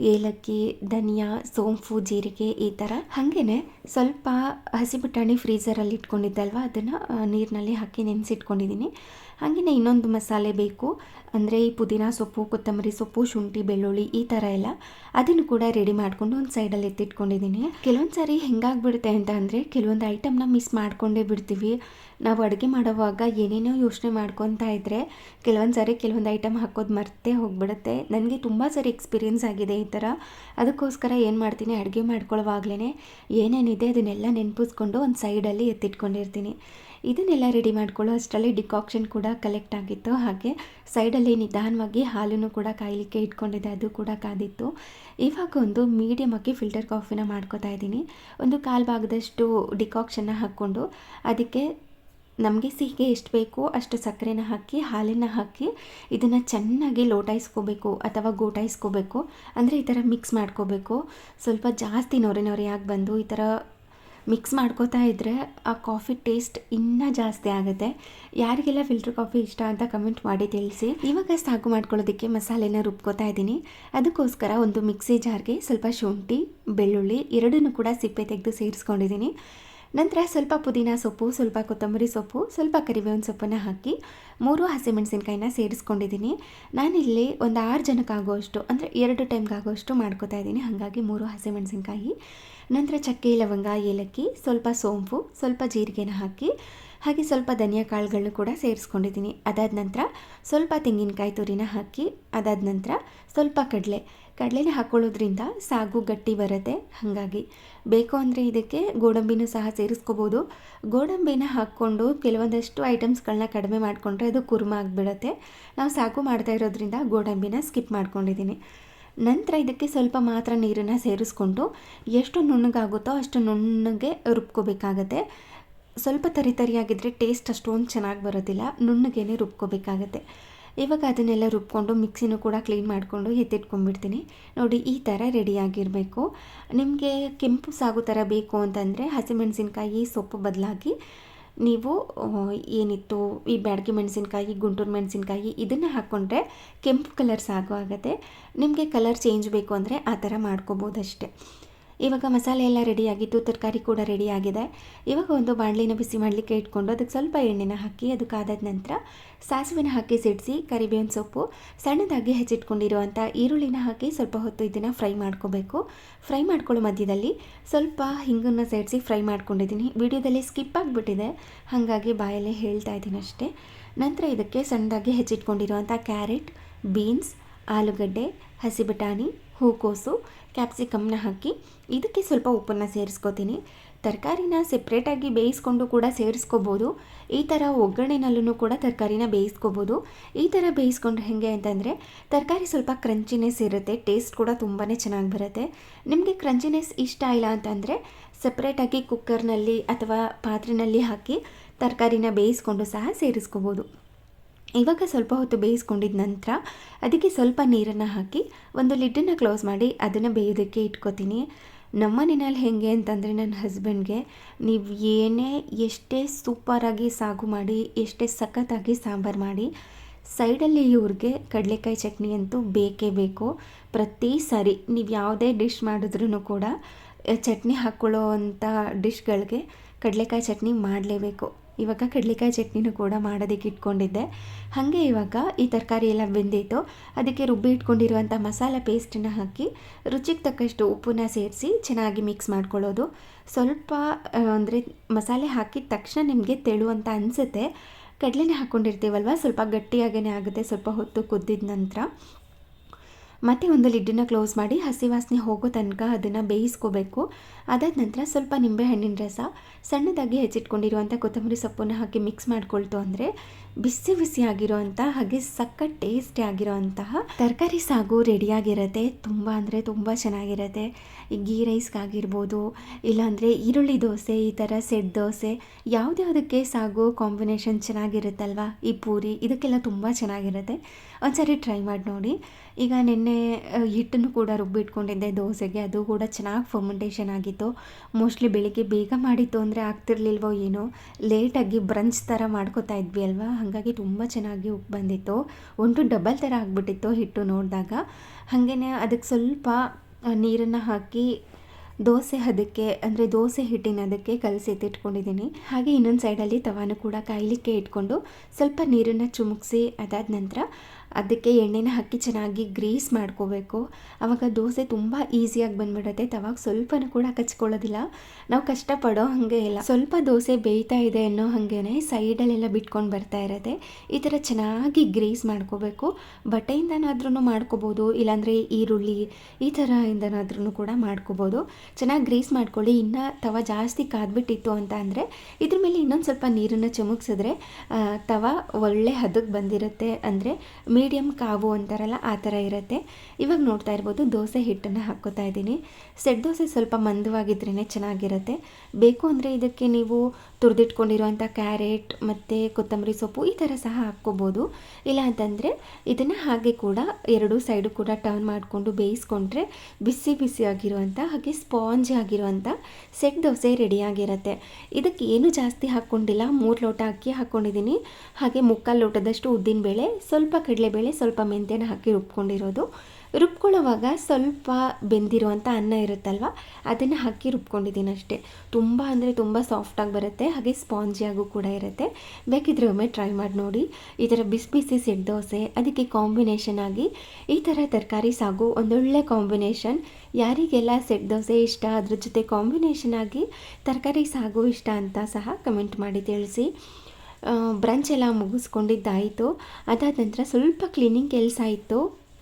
ಏಲಕ್ಕಿ, ಧನಿಯಾ, ಸೋಂಪು, ಜೀರಿಗೆ ಈ ಥರ. ಹಾಗೆಯೇ ಸ್ವಲ್ಪ ಹಸಿ ಬಟಾಣಿ ಫ್ರೀಝರಲ್ಲಿ ಇಟ್ಕೊಂಡಿದ್ದಲ್ವ ಅದನ್ನು ನೀರಿನಲ್ಲಿ ಹಾಕಿ ನೆನೆಸಿಟ್ಕೊಂಡಿದ್ದೀನಿ. ಹಾಗೆಯೇ ಇನ್ನೊಂದು ಮಸಾಲೆ ಬೇಕು. ಅಂದರೆ ಈ ಪುದೀನ ಸೊಪ್ಪು, ಕೊತ್ತಂಬರಿ ಸೊಪ್ಪು, ಶುಂಠಿ, ಬೆಳ್ಳುಳ್ಳಿ ಈ ಥರ ಎಲ್ಲ ಅದನ್ನು ಕೂಡ ರೆಡಿ ಮಾಡಿಕೊಂಡು ಒಂದು ಸೈಡಲ್ಲಿ ಎತ್ತಿಟ್ಕೊಂಡಿದ್ದೀನಿ. ಕೆಲವೊಂದು ಸಾರಿ ಹೆಂಗಾಗ್ಬಿಡುತ್ತೆ ಅಂತ ಅಂದರೆ ಕೆಲವೊಂದು ಐಟಮ್ನ ಮಿಸ್ ಮಾಡಿಕೊಂಡೇ ಬಿಡ್ತೀವಿ. ನಾವು ಅಡುಗೆ ಮಾಡುವಾಗ ಏನೇನೋ ಯೋಚನೆ ಮಾಡ್ಕೊತಾ ಇದ್ದರೆ ಕೆಲವೊಂದು ಸಾರಿ ಕೆಲವೊಂದು ಐಟಮ್ ಹಾಕೋದು ಮರ್ತೇ ಹೋಗ್ಬಿಡುತ್ತೆ. ನನಗೆ ತುಂಬ ಸರಿ ಎಕ್ಸ್ಪೀರಿಯೆನ್ಸ್ ಆಗಿದೆ ಈ ಥರ. ಅದಕ್ಕೋಸ್ಕರ ಏನು ಮಾಡ್ತೀನಿ, ಅಡುಗೆ ಮಾಡ್ಕೊಳ್ಳೋವಾಗ್ಲೇ ಏನೇನಿದೆ ಅದನ್ನೆಲ್ಲ ನೆನಪಿಸ್ಕೊಂಡು ಒಂದು ಸೈಡಲ್ಲಿ ಎತ್ತಿಟ್ಕೊಂಡಿರ್ತೀನಿ. ಇದನ್ನೆಲ್ಲ ರೆಡಿ ಮಾಡ್ಕೊಳ್ಳೋ ಅಷ್ಟರಲ್ಲಿ ಡಿಕಾಕ್ಷನ್ ಕೂಡ ಕಲೆಕ್ಟ್ ಆಗಿತ್ತು. ಹಾಗೆ ಸೈಡಲ್ಲಿ ನಿಧಾನವಾಗಿ ಹಾಲನ್ನು ಕೂಡ ಕಾಯಲಿಕ್ಕೆ ಇಟ್ಕೊಂಡಿದ್ದೆ, ಅದು ಕೂಡ ಕಾದಿತ್ತು. ಇವಾಗ ಒಂದು ಮೀಡಿಯಮ್ ಆಗಿ ಫಿಲ್ಟರ್ ಕಾಫಿನ ಮಾಡ್ಕೋತಾ ಇದ್ದೀನಿ. ಒಂದು ಕಾಲು ಭಾಗದಷ್ಟು ಡಿಕಾಕ್ಷನ್ನ ಹಾಕ್ಕೊಂಡು ಅದಕ್ಕೆ ನಮಗೆ ಸಿಹಿಗೆ ಎಷ್ಟು ಬೇಕೋ ಅಷ್ಟು ಸಕ್ಕರೆನ ಹಾಕಿ, ಹಾಲನ್ನು ಹಾಕಿ ಇದನ್ನು ಚೆನ್ನಾಗಿ ಲೋಟಾಯಿಸ್ಕೋಬೇಕು ಅಥವಾ ಗೋಟಾಯಿಸ್ಕೋಬೇಕು. ಅಂದರೆ ಈ ಥರ ಮಿಕ್ಸ್ ಮಾಡ್ಕೋಬೇಕು. ಸ್ವಲ್ಪ ಜಾಸ್ತಿ ನೊರೆ ನೊರೆಯಾಗಿ ಬಂದು ಈ ಥರ ಮಿಕ್ಸ್ ಮಾಡ್ಕೋತಾ ಇದ್ದರೆ ಆ ಕಾಫಿ ಟೇಸ್ಟ್ ಇನ್ನೂ ಜಾಸ್ತಿ ಆಗುತ್ತೆ. ಯಾರಿಗೆಲ್ಲ ಫಿಲ್ಟರ್ ಕಾಫಿ ಇಷ್ಟ ಅಂತ ಕಮೆಂಟ್ ಮಾಡಿ ತಿಳಿಸಿ. ಇವಾಗ ಸಾಗು ಮಾಡ್ಕೊಳ್ಳೋದಕ್ಕೆ ಮಸಾಲೆನ ರುಬ್ಕೋತಾ ಇದ್ದೀನಿ. ಅದಕ್ಕೋಸ್ಕರ ಒಂದು ಮಿಕ್ಸಿ ಜಾರ್ಗೆ ಸ್ವಲ್ಪ ಶುಂಠಿ, ಬೆಳ್ಳುಳ್ಳಿ ಎರಡನ್ನೂ ಕೂಡ ಸಿಪ್ಪೆ ತೆಗೆದು ಸೇರಿಸ್ಕೊಂಡಿದ್ದೀನಿ. ನಂತರ ಸ್ವಲ್ಪ ಪುದೀನ ಸೊಪ್ಪು, ಸ್ವಲ್ಪ ಕೊತ್ತಂಬರಿ ಸೊಪ್ಪು, ಸ್ವಲ್ಪ ಕರಿಬೇವಿನ ಸೊಪ್ಪನ್ನು ಹಾಕಿ ಮೂರು ಹಸಿಮೆಣಸಿನ್ಕಾಯಿನ ಸೇರಿಸ್ಕೊಂಡಿದ್ದೀನಿ. ನಾನಿಲ್ಲಿ ಒಂದು ಆರು ಜನಕ್ಕಾಗೋಷ್ಟು ಅಂದರೆ ಎರಡು ಟೈಮ್ಗಾಗೋಷ್ಟು ಮಾಡ್ಕೋತಾ ಇದ್ದೀನಿ. ಹಾಗಾಗಿ ಮೂರು ಹಸಿಮೆಣಸಿನ್ಕಾಯಿ. ನಂತರ ಚಕ್ಕೆ, ಲವಂಗ, ಏಲಕ್ಕಿ, ಸ್ವಲ್ಪ ಸೋಂಪು, ಸ್ವಲ್ಪ ಜೀರಿಗೆನ ಹಾಕಿ, ಹಾಗೆ ಸ್ವಲ್ಪ ಧನಿಯಾ ಕಾಳುಗಳನ್ನು ಕೂಡ ಸೇರಿಸ್ಕೊಂಡಿದ್ದೀನಿ. ಅದಾದ ನಂತರ ಸ್ವಲ್ಪ ತೆಂಗಿನಕಾಯಿ ತುರಿನ ಹಾಕಿ, ಅದಾದ ನಂತರ ಸ್ವಲ್ಪ ಕಡಲೆ. ಕಡಲೆನ ಹಾಕ್ಕೊಳ್ಳೋದ್ರಿಂದ ಸಾಗು ಗಟ್ಟಿ ಬರುತ್ತೆ, ಹಾಗಾಗಿ. ಬೇಕು ಅಂದರೆ ಇದಕ್ಕೆ ಗೋಡಂಬಿನೂ ಸಹ ಸೇರಿಸ್ಕೋಬೋದು. ಗೋಡಂಬಿನ ಹಾಕ್ಕೊಂಡು ಕೆಲವೊಂದಷ್ಟು ಐಟಮ್ಸ್ಗಳನ್ನ ಕಡಿಮೆ ಮಾಡಿಕೊಂಡ್ರೆ ಅದು ಕುರ್ಮ ಆಗಿಬಿಡುತ್ತೆ. ನಾವು ಸಾಗು ಮಾಡ್ತಾ ಇರೋದ್ರಿಂದ ಗೋಡಂಬಿನ ಸ್ಕಿಪ್ ಮಾಡ್ಕೊಂಡಿದ್ದೀನಿ. ನಂತರ ಇದಕ್ಕೆ ಸ್ವಲ್ಪ ಮಾತ್ರ ನೀರನ್ನು ಸೇರಿಸ್ಕೊಂಡು ಎಷ್ಟು ನುಣ್ಣಗಾಗುತ್ತೋ ಅಷ್ಟು ನುಣ್ಣಗೆ ರುಬ್ಕೋಬೇಕಾಗತ್ತೆ. ಸ್ವಲ್ಪ ತರಿ ತರಿಯಾಗಿದ್ದರೆ ಟೇಸ್ಟ್ ಅಷ್ಟೊಂದು ಚೆನ್ನಾಗಿ ಬರೋದಿಲ್ಲ, ನುಣ್ಣಗೇನೆ ರುಬ್ಕೋಬೇಕಾಗತ್ತೆ. ಇವಾಗ ಅದನ್ನೆಲ್ಲ ರುಬ್ಕೊಂಡು ಮಿಕ್ಸಿನೂ ಕೂಡ ಕ್ಲೀನ್ ಮಾಡಿಕೊಂಡು ಎತ್ತಿಟ್ಕೊಂಡ್ಬಿಡ್ತೀನಿ. ನೋಡಿ, ಈ ಥರ ರೆಡಿಯಾಗಿರಬೇಕು ನಿಮಗೆ ಕೆಂಪು ಸಾಗು ಥರ ಬೇಕು ಅಂತಂದರೆ ಹಸಿಮೆಣಸಿನ್ಕಾಯಿ ಸೊಪ್ಪು ಬದಲಾಗಿ ನೀವು ಏನಿತ್ತು ಈ ಬ್ಯಾಡಗಿ ಮೆಣಸಿನ್ಕಾಯಿ, ಗುಂಟೂರು ಮೆಣಸಿನ್ಕಾಯಿ ಇದನ್ನು ಹಾಕ್ಕೊಂಡ್ರೆ ಕೆಂಪು ಕಲರ್ ಸಾಗು ಆಗುತ್ತೆ ನಿಮಗೆ ಕಲರ್ ಚೇಂಜ್ ಬೇಕು ಅಂದರೆ ಆ ಥರ ಮಾಡ್ಕೋಬೋದಷ್ಟೆ. ಇವಾಗ ಮಸಾಲೆ ಎಲ್ಲ ರೆಡಿಯಾಗಿತ್ತು ತರಕಾರಿ ಕೂಡ ರೆಡಿಯಾಗಿದೆ ಇವಾಗ ಒಂದು ಬಾಣಲಿನ ಬಿಸಿ ಮಾಡಲಿಕ್ಕೆ ಇಟ್ಕೊಂಡು ಅದಕ್ಕೆ ಸ್ವಲ್ಪ ಎಣ್ಣೆನ ಹಾಕಿ, ಅದು ಕಾದಾದ ನಂತರ ಸಾಸಿವೆನ ಹಾಕಿ ಸಿಡಿಸಿ, ಕರಿಬೇವಿನ ಸೊಪ್ಪು, ಸಣ್ಣದಾಗಿ ಹೆಚ್ಚಿಟ್ಕೊಂಡಿರುವಂಥ ಈರುಳ್ಳಿನ ಹಾಕಿ ಸ್ವಲ್ಪ ಹೊತ್ತು ಇದನ್ನು ಫ್ರೈ ಮಾಡ್ಕೋಬೇಕು. ಫ್ರೈ ಮಾಡ್ಕೊಳ್ಳೋ ಮಧ್ಯದಲ್ಲಿ ಸ್ವಲ್ಪ ಹಿಂಗನ್ನು ಸೇರಿಸಿ ಫ್ರೈ ಮಾಡ್ಕೊಂಡಿದ್ದೀನಿ. ವಿಡಿಯೋದಲ್ಲಿ ಸ್ಕಿಪ್ ಆಗಿಬಿಟ್ಟಿದೆ, ಹಾಗಾಗಿ ಬಾಯಲ್ಲಿ ಹೇಳ್ತಾ ಇದ್ದೀನಿ ಅಷ್ಟೇ. ನಂತರ ಇದಕ್ಕೆ ಸಣ್ಣದಾಗಿ ಹೆಚ್ಚಿಟ್ಕೊಂಡಿರುವಂಥ ಕ್ಯಾರೆಟ್, ಬೀನ್ಸ್, ಆಲೂಗಡ್ಡೆ, ಹಸಿ ಬಟಾಣಿ ಹೂಕೋಸು ಕ್ಯಾಪ್ಸಿಕಮ್ನ ಹಾಕಿ ಇದಕ್ಕೆ ಸ್ವಲ್ಪ ಉಪ್ಪನ್ನು ಸೇರಿಸ್ಕೋತೀನಿ. ತರಕಾರಿನ ಸೆಪ್ರೇಟಾಗಿ ಬೇಯಿಸ್ಕೊಂಡು ಕೂಡ ಸೇರಿಸ್ಕೋಬೋದು. ಈ ಥರ ಒಗ್ಗರಣೆನಲ್ಲೂ ಕೂಡ ತರಕಾರಿನ ಬೇಯಿಸ್ಕೋಬೋದು. ಈ ಥರ ಬೇಯಿಸ್ಕೊಂಡ್ರೆ ಹೇಗೆ ಅಂತಂದರೆ ತರಕಾರಿ ಸ್ವಲ್ಪ ಕ್ರಂಚಿನೆಸ್ ಇರುತ್ತೆ ಟೇಸ್ಟ್ ಕೂಡ ತುಂಬಾ ಚೆನ್ನಾಗಿ ಬರುತ್ತೆ. ನಿಮಗೆ ಕ್ರಂಚಿನೆಸ್ ಇಷ್ಟ ಇಲ್ಲ ಅಂತಂದರೆ ಸಪ್ರೇಟಾಗಿ ಕುಕ್ಕರ್ನಲ್ಲಿ ಅಥವಾ ಪಾತ್ರೆಯಲ್ಲಿ ಹಾಕಿ ತರಕಾರಿನ ಬೇಯಿಸ್ಕೊಂಡು ಸಹ ಸೇರಿಸ್ಕೋಬೋದು. ಇವಾಗ ಸ್ವಲ್ಪ ಹೊತ್ತು ಬೇಯಿಸ್ಕೊಂಡಿದ ನಂತರ ಅದಕ್ಕೆ ಸ್ವಲ್ಪ ನೀರನ್ನು ಹಾಕಿ ಒಂದು ಲಿಡ್ಡನ್ನು ಕ್ಲೋಸ್ ಮಾಡಿ ಅದನ್ನು ಬೇಯೋದಕ್ಕೆ ಇಟ್ಕೋತೀನಿ. ನಮ್ಮ ಮನೆಯಲ್ಲಿ ಹೇಗೆ ಅಂತಂದರೆ ನನ್ನ ಹಸ್ಬೆಂಡ್ಗೆ ನೀವು ಏನೇ ಎಷ್ಟೇ ಸೂಪರಾಗಿ ಸಾಗು ಮಾಡಿ, ಎಷ್ಟೇ ಸಖತ್ತಾಗಿ ಸಾಂಬಾರು ಮಾಡಿ, ಸೈಡಲ್ಲಿ ಇವ್ರಿಗೆ ಕಡಲೆಕಾಯಿ ಚಟ್ನಿ ಅಂತೂ ಬೇಕೇ ಬೇಕು. ಪ್ರತಿ ಸಾರಿ ನೀವು ಯಾವುದೇ ಡಿಶ್ ಮಾಡಿದ್ರೂ ಕೂಡ ಚಟ್ನಿ ಹಾಕ್ಕೊಳ್ಳೋ ಅಂಥ ಡಿಶ್ಗಳಿಗೆ ಕಡಲೆಕಾಯಿ ಚಟ್ನಿ ಮಾಡಲೇಬೇಕು. ಇವಾಗ ಕಡಲೆಕಾಯಿ ಚಟ್ನಿನೂ ಕೂಡ ಮಾಡೋದಕ್ಕೆ ಇಟ್ಕೊಂಡಿದ್ದೆ. ಹಾಗೆ ಇವಾಗ ಈ ತರಕಾರಿ ಎಲ್ಲ ಬೆಂದಿತ್ತು. ಅದಕ್ಕೆ ರುಬ್ಬಿ ಇಟ್ಕೊಂಡಿರುವಂಥ ಮಸಾಲೆ ಪೇಸ್ಟನ್ನು ಹಾಕಿ ರುಚಿಗೆ ತಕ್ಕಷ್ಟು ಉಪ್ಪನ್ನ ಸೇರಿಸಿ ಚೆನ್ನಾಗಿ ಮಿಕ್ಸ್ ಮಾಡ್ಕೊಳ್ಳೋದು. ಸ್ವಲ್ಪ ಅಂದರೆ ಮಸಾಲೆ ಹಾಕಿದ ತಕ್ಷಣ ನಿಮಗೆ ತೆಳು ಅಂತ ಅನಿಸುತ್ತೆ. ಕಡಲೆನೇ ಹಾಕ್ಕೊಂಡಿರ್ತೀವಲ್ವ ಸ್ವಲ್ಪ ಗಟ್ಟಿಯಾಗೇ ಆಗುತ್ತೆ, ಸ್ವಲ್ಪ ಹೊತ್ತು ಕುದ್ದಿದ ನಂತರ. ಮತ್ತು ಒಂದು ಲಿಡ್ಡನ್ನು ಕ್ಲೋಸ್ ಮಾಡಿ ಹಸಿ ವಾಸನೆ ಹೋಗೋ ತನಕ ಅದನ್ನು ಬೇಯಿಸ್ಕೋಬೇಕು. ಅದಾದ ನಂತರ ಸ್ವಲ್ಪ ನಿಂಬೆ ಹಣ್ಣಿನ ರಸ, ಸಣ್ಣದಾಗಿ ಹೆಚ್ಚಿಟ್ಕೊಂಡಿರುವಂಥ ಕೊತ್ತಂಬರಿ ಸೊಪ್ಪನ್ನು ಹಾಕಿ ಮಿಕ್ಸ್ ಮಾಡಿಕೊಳ್ತು ಅಂದರೆ ಬಿಸಿ ಬಿಸಿ ಆಗಿರೋವಂಥ ಹಾಗೆ ಸಕ್ಕ ಟೇಸ್ಟಿ ಆಗಿರೋವಂತಹ ತರಕಾರಿ ಸಾಗು ರೆಡಿಯಾಗಿರುತ್ತೆ ತುಂಬ ಅಂದರೆ ತುಂಬ ಚೆನ್ನಾಗಿರುತ್ತೆ. ಈ ಗೀ ರೈಸ್ಗಾಗಿರ್ಬೋದು ಇಲ್ಲಾಂದರೆ ಈರುಳ್ಳಿ ದೋಸೆ, ಈ ಥರ ಸೆಟ್ ದೋಸೆ ಯಾವುದ್ಯಾವುದಕ್ಕೆ ಸಾಗು ಕಾಂಬಿನೇಷನ್ ಚೆನ್ನಾಗಿರುತ್ತಲ್ವ? ಈ ಪೂರಿ, ಇದಕ್ಕೆಲ್ಲ ತುಂಬ ಚೆನ್ನಾಗಿರುತ್ತೆ. ಒಂದ್ಸರಿ ಟ್ರೈ ಮಾಡಿ ನೋಡಿ. ಈಗ ನಿನ್ನೆ ಹಿಟ್ಟನ್ನು ಕೂಡ ರುಬ್ಬಿಟ್ಕೊಂಡಿದ್ದೆ, ದೋಸೆಗೆ. ಅದು ಕೂಡ ಚೆನ್ನಾಗಿ ಫರ್ಮೆಂಟೇಷನ್ ಆಗಿತ್ತು. ಮೋಸ್ಟ್ಲಿ ಬೆಳಿಗ್ಗೆ ಬೇಗ ಮಾಡಿತ್ತು ಅಂದರೆ ಆಗ್ತಿರ್ಲಿಲ್ವೋ ಏನೋ. ಲೇಟಾಗಿ ಬ್ರಂಚ್ ಥರ ಮಾಡ್ಕೋತಾ ಇದ್ವಿ ಅಲ್ವಾ? ಹಾಗಾಗಿ ತುಂಬ ಚೆನ್ನಾಗಿ ಉಪ್ಪು ಬಂದಿತ್ತು. ಒಂದು ಡಬಲ್ ಥರ ಆಗಿಬಿಟ್ಟಿತ್ತು ಹಿಟ್ಟು ನೋಡಿದಾಗ. ಹಾಗೆಯೇ ಅದಕ್ಕೆ ಸ್ವಲ್ಪ ನೀರನ್ನು ಹಾಕಿ ದೋಸೆ ಅದಕ್ಕೆ ಅಂದರೆ ದೋಸೆ ಹಿಟ್ಟಿನ ಅದಕ್ಕೆ ಕಲಸಿ ಎತ್ತಿಟ್ಕೊಂಡಿದ್ದೀನಿ ಹಾಗೆ ಇನ್ನೊಂದು ಸೈಡಲ್ಲಿ ತವಾನು ಕೂಡ ಕಾಯಲಿಕ್ಕೆ ಇಟ್ಕೊಂಡು ಸ್ವಲ್ಪ ನೀರನ್ನು ಚುಮುಕ್ಸಿ ಅದಾದ ನಂತರ ಅದಕ್ಕೆ ಎಣ್ಣೆನ ಹಾಕಿ ಚೆನ್ನಾಗಿ ಗ್ರೀಸ್ ಮಾಡ್ಕೋಬೇಕು. ಆವಾಗ ದೋಸೆ ತುಂಬ ಈಸಿಯಾಗಿ ಬಂದ್ಬಿಡುತ್ತೆ. ತವಾಗ ಸ್ವಲ್ಪನೂ ಕೂಡ ಕಚ್ಕೊಳ್ಳೋದಿಲ್ಲ. ನಾವು ಕಷ್ಟಪಡೋ ಹಾಗೆ ಇಲ್ಲ. ಸ್ವಲ್ಪ ದೋಸೆ ಬೇಯ್ತಾ ಇದೆ ಅನ್ನೋ ಹಾಗೇ ಸೈಡಲ್ಲೆಲ್ಲ ಬಿಟ್ಕೊಂಡು ಬರ್ತಾ ಇರುತ್ತೆ. ಈ ಥರ ಚೆನ್ನಾಗಿ ಗ್ರೀಸ್ ಮಾಡ್ಕೋಬೇಕು. ಬಟ್ಟೆಯಿಂದನಾದ್ರೂ ಮಾಡ್ಕೋಬೋದು. ಇಲ್ಲಾಂದರೆ ಈರುಳ್ಳಿ ಈ ಥರ ಇಂದನಾದ್ರೂ ಕೂಡ ಮಾಡ್ಕೋಬೋದು. ಚೆನ್ನಾಗಿ ಗ್ರೀಸ್ ಮಾಡ್ಕೊಳ್ಳಿ. ಇನ್ನು ತವ ಜಾಸ್ತಿ ಕಾದ್ಬಿಟ್ಟಿತ್ತು ಅಂತ ಅಂದರೆ ಇದ್ರ ಮೇಲೆ ಇನ್ನೊಂದು ಸ್ವಲ್ಪ ನೀರನ್ನು ಚಮುಕ್ಸಿದ್ರೆ ತವ ಒಳ್ಳೆ ಹದಕ್ಕೆ ಬಂದಿರುತ್ತೆ. ಅಂದರೆ ಮೀಡಿಯಮ್ ಕಾವು ಅಂತಾರಲ್ಲ, ಆ ಥರ ಇರುತ್ತೆ. ಇವಾಗ ನೋಡ್ತಾ ಇರ್ಬೋದು, ದೋಸೆ ಹಿಟ್ಟನ್ನು ಹಾಕ್ಕೋತಾ ಇದ್ದೀನಿ. ಸೆಟ್ ದೋಸೆ ಸ್ವಲ್ಪ ಮಂದವಾಗಿದ್ರೇ ಚೆನ್ನಾಗಿರುತ್ತೆ. ಬೇಕು ಅಂದರೆ ಇದಕ್ಕೆ ನೀವು ತುರಿದಿಟ್ಕೊಂಡಿರುವಂಥ ಕ್ಯಾರೆಟ್ ಮತ್ತು ಕೊತ್ತಂಬರಿ ಸೊಪ್ಪು ಈ ಥರ ಸಹ ಹಾಕ್ಕೋಬೋದು. ಇಲ್ಲ ಅಂತಂದರೆ ಇದನ್ನು ಹಾಗೆ ಕೂಡ ಎರಡು ಸೈಡು ಕೂಡ ಟರ್ನ್ ಮಾಡಿಕೊಂಡು ಬೇಯಿಸ್ಕೊಂಡ್ರೆ ಬಿಸಿ ಬಿಸಿ ಆಗಿರುವಂಥ ಹಾಗೆ ಸ್ಪಾಂಜ್ ಆಗಿರುವಂಥ ಸೆಟ್ ದೋಸೆ ರೆಡಿಯಾಗಿರುತ್ತೆ ಇದಕ್ಕೆ ಏನು ಜಾಸ್ತಿ ಹಾಕ್ಕೊಂಡಿಲ್ಲ. ಮೂರು ಲೋಟ ಅಕ್ಕಿ ಹಾಕ್ಕೊಂಡಿದ್ದೀನಿ. ಹಾಗೆ ಮುಕ್ಕಾಲು ಲೋಟದಷ್ಟು ಉದ್ದಿನಬೇಳೆ ಸ್ವಲ್ಪ ಕಡಲೆಬೇಳೆ, ಸ್ವಲ್ಪ ಮೆಂತ್ಯನ ಹಾಕಿ ರುಬ್ಕೊಂಡಿರೋದು. ರುಬ್ಕೊಳ್ಳೋವಾಗ ಸ್ವಲ್ಪ ಬೆಂದಿರುವಂಥ ಅನ್ನ ಇರುತ್ತಲ್ವ? ಅದನ್ನು ಹಾಕಿ ರುಬ್ಕೊಂಡಿದ್ದೀನಿ ಅಷ್ಟೇ. ತುಂಬ ಅಂದರೆ ತುಂಬ ಸಾಫ್ಟಾಗಿ ಬರುತ್ತೆ, ಹಾಗೆ ಸ್ಪಾಂಜಿಯಾಗೂ ಕೂಡ ಇರುತ್ತೆ. ಬೇಕಿದ್ರೆ ಒಮ್ಮೆ ಟ್ರೈ ಮಾಡಿ ನೋಡಿ. ಈ ಥರ ಬಿಸಿ ಬಿಸಿ ಸೆಟ್ ದೋಸೆ, ಅದಕ್ಕೆ ಕಾಂಬಿನೇಷನ್ ಆಗಿ ಈ ಥರ ತರಕಾರಿ ಸಾಗು, ಒಂದೊಳ್ಳೆ ಕಾಂಬಿನೇಷನ್ ಯಾರಿಗೆಲ್ಲ ಸೆಟ್ ದೋಸೆ ಇಷ್ಟ, ಅದ್ರ ಜೊತೆ ಕಾಂಬಿನೇಷನ್ ಆಗಿ ತರಕಾರಿ ಸಾಗು ಇಷ್ಟ ಅಂತ ಸಹ ಕಮೆಂಟ್ ಮಾಡಿ ತಿಳಿಸಿ. ಬ್ರಂಚ್ ಎಲ್ಲ ಮುಗಿಸ್ಕೊಂಡಿದ್ದಾಯಿತು. ಅದಾದ ನಂತರ ಸ್ವಲ್ಪ ಕ್ಲೀನಿಂಗ್ ಕೆಲಸ ಇತ್ತು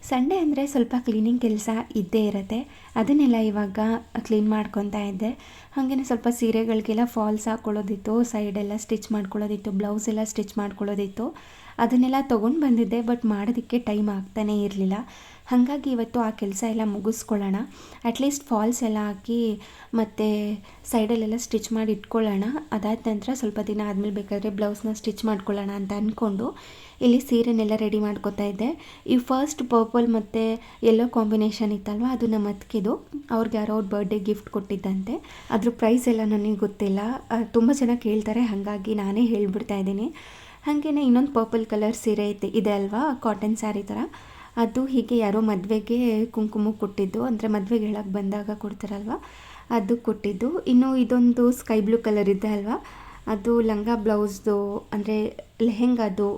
ಸಂಡೇ ಅಂದರೆ ಸ್ವಲ್ಪ ಕ್ಲೀನಿಂಗ್ ಕೆಲಸ ಇದ್ದೇ ಇರುತ್ತೆ. ಅದನ್ನೆಲ್ಲ ಇವಾಗ ಕ್ಲೀನ್ ಮಾಡ್ಕೊತಾ ಇದ್ದೆ. ಹಾಗೆಯೇ ಸ್ವಲ್ಪ ಸೀರೆಗಳಿಗೆಲ್ಲ ಫಾಲ್ಸ್ ಹಾಕ್ಕೊಳ್ಳೋದಿತ್ತು ಸೈಡೆಲ್ಲ ಸ್ಟಿಚ್ ಮಾಡ್ಕೊಳ್ಳೋದಿತ್ತು ಬ್ಲೌಸ್ ಎಲ್ಲ ಸ್ಟಿಚ್ ಮಾಡ್ಕೊಳ್ಳೋದಿತ್ತು. ಅದನ್ನೆಲ್ಲ ತೊಗೊಂಡು ಬಂದಿದ್ದೆ ಬಟ್ ಮಾಡೋದಕ್ಕೆ ಟೈಮ್ ಆಗ್ತಾನೇ ಇರಲಿಲ್ಲ. ಹಾಗಾಗಿ ಇವತ್ತು ಆ ಕೆಲಸ ಎಲ್ಲ ಮುಗಿಸ್ಕೊಳ್ಳೋಣ. ಅಟ್ಲೀಸ್ಟ್ ಫಾಲ್ಸ್ ಎಲ್ಲ ಹಾಕಿ ಮತ್ತು ಸೈಡಲ್ಲೆಲ್ಲ ಸ್ಟಿಚ್ ಮಾಡಿ ಇಟ್ಕೊಳ್ಳೋಣ. ಅದಾದ ನಂತರ ಸ್ವಲ್ಪ ದಿನ ಆದಮೇಲೆ ಬೇಕಾದರೆ ಬ್ಲೌಸ್ನ ಸ್ಟಿಚ್ ಮಾಡ್ಕೊಳ್ಳೋಣ ಅಂತ ಅಂದ್ಕೊಂಡು ಇಲ್ಲಿ ಸೀರೆನೆಲ್ಲ ರೆಡಿ ಮಾಡ್ಕೊತಾ ಇದ್ದೆ. ಈ ಫಸ್ಟ್ ಪರ್ಪಲ್ ಮತ್ತು ಎಲ್ಲೋ ಕಾಂಬಿನೇಷನ್ ಇತ್ತಲ್ವ, ಅದು ನಮ್ಮ ಅತ್ತಿಗೆದು. ಅವ್ರಿಗೆ ಯಾರೋ ಅವ್ರ ಬರ್ಡೇ ಗಿಫ್ಟ್ ಕೊಟ್ಟಿದ್ದಂತೆ. ಅದ್ರ ಪ್ರೈಸ್ ಎಲ್ಲ ನನಗೆ ಗೊತ್ತಿಲ್ಲ. ತುಂಬ ಜನ ಕೇಳ್ತಾರೆ, ಹಾಗಾಗಿ ನಾನೇ ಹೇಳ್ಬಿಡ್ತಾ ಇದ್ದೀನಿ. ಹಾಗೆಯೇ ಇನ್ನೊಂದು ಪರ್ಪಲ್ ಕಲರ್ ಸೀರೆ ಐತೆ ಇದೆ ಅಲ್ವಾ? ಕಾಟನ್ ಸ್ಯಾರಿ ಥರ. ಅದು ಹೀಗೆ ಯಾರೋ ಮದುವೆಗೆ ಕುಂಕುಮ ಕೊಟ್ಟಿದ್ದು, ಅಂದರೆ ಮದುವೆಗೆ ಹೇಳಕ್ಕೆ ಬಂದಾಗ ಕೊಡ್ತಾರಲ್ವ? ಅದು ಕೊಟ್ಟಿದ್ದು. ಇನ್ನು ಇದೊಂದು ಸ್ಕೈ ಬ್ಲೂ ಕಲರ್ ಇದೆ ಅಲ್ವಾ? ಅದು ಲಂಗ ಬ್ಲೌಸ್ದು, ಅಂದರೆ ಲೆಹೆಂಗಾದು,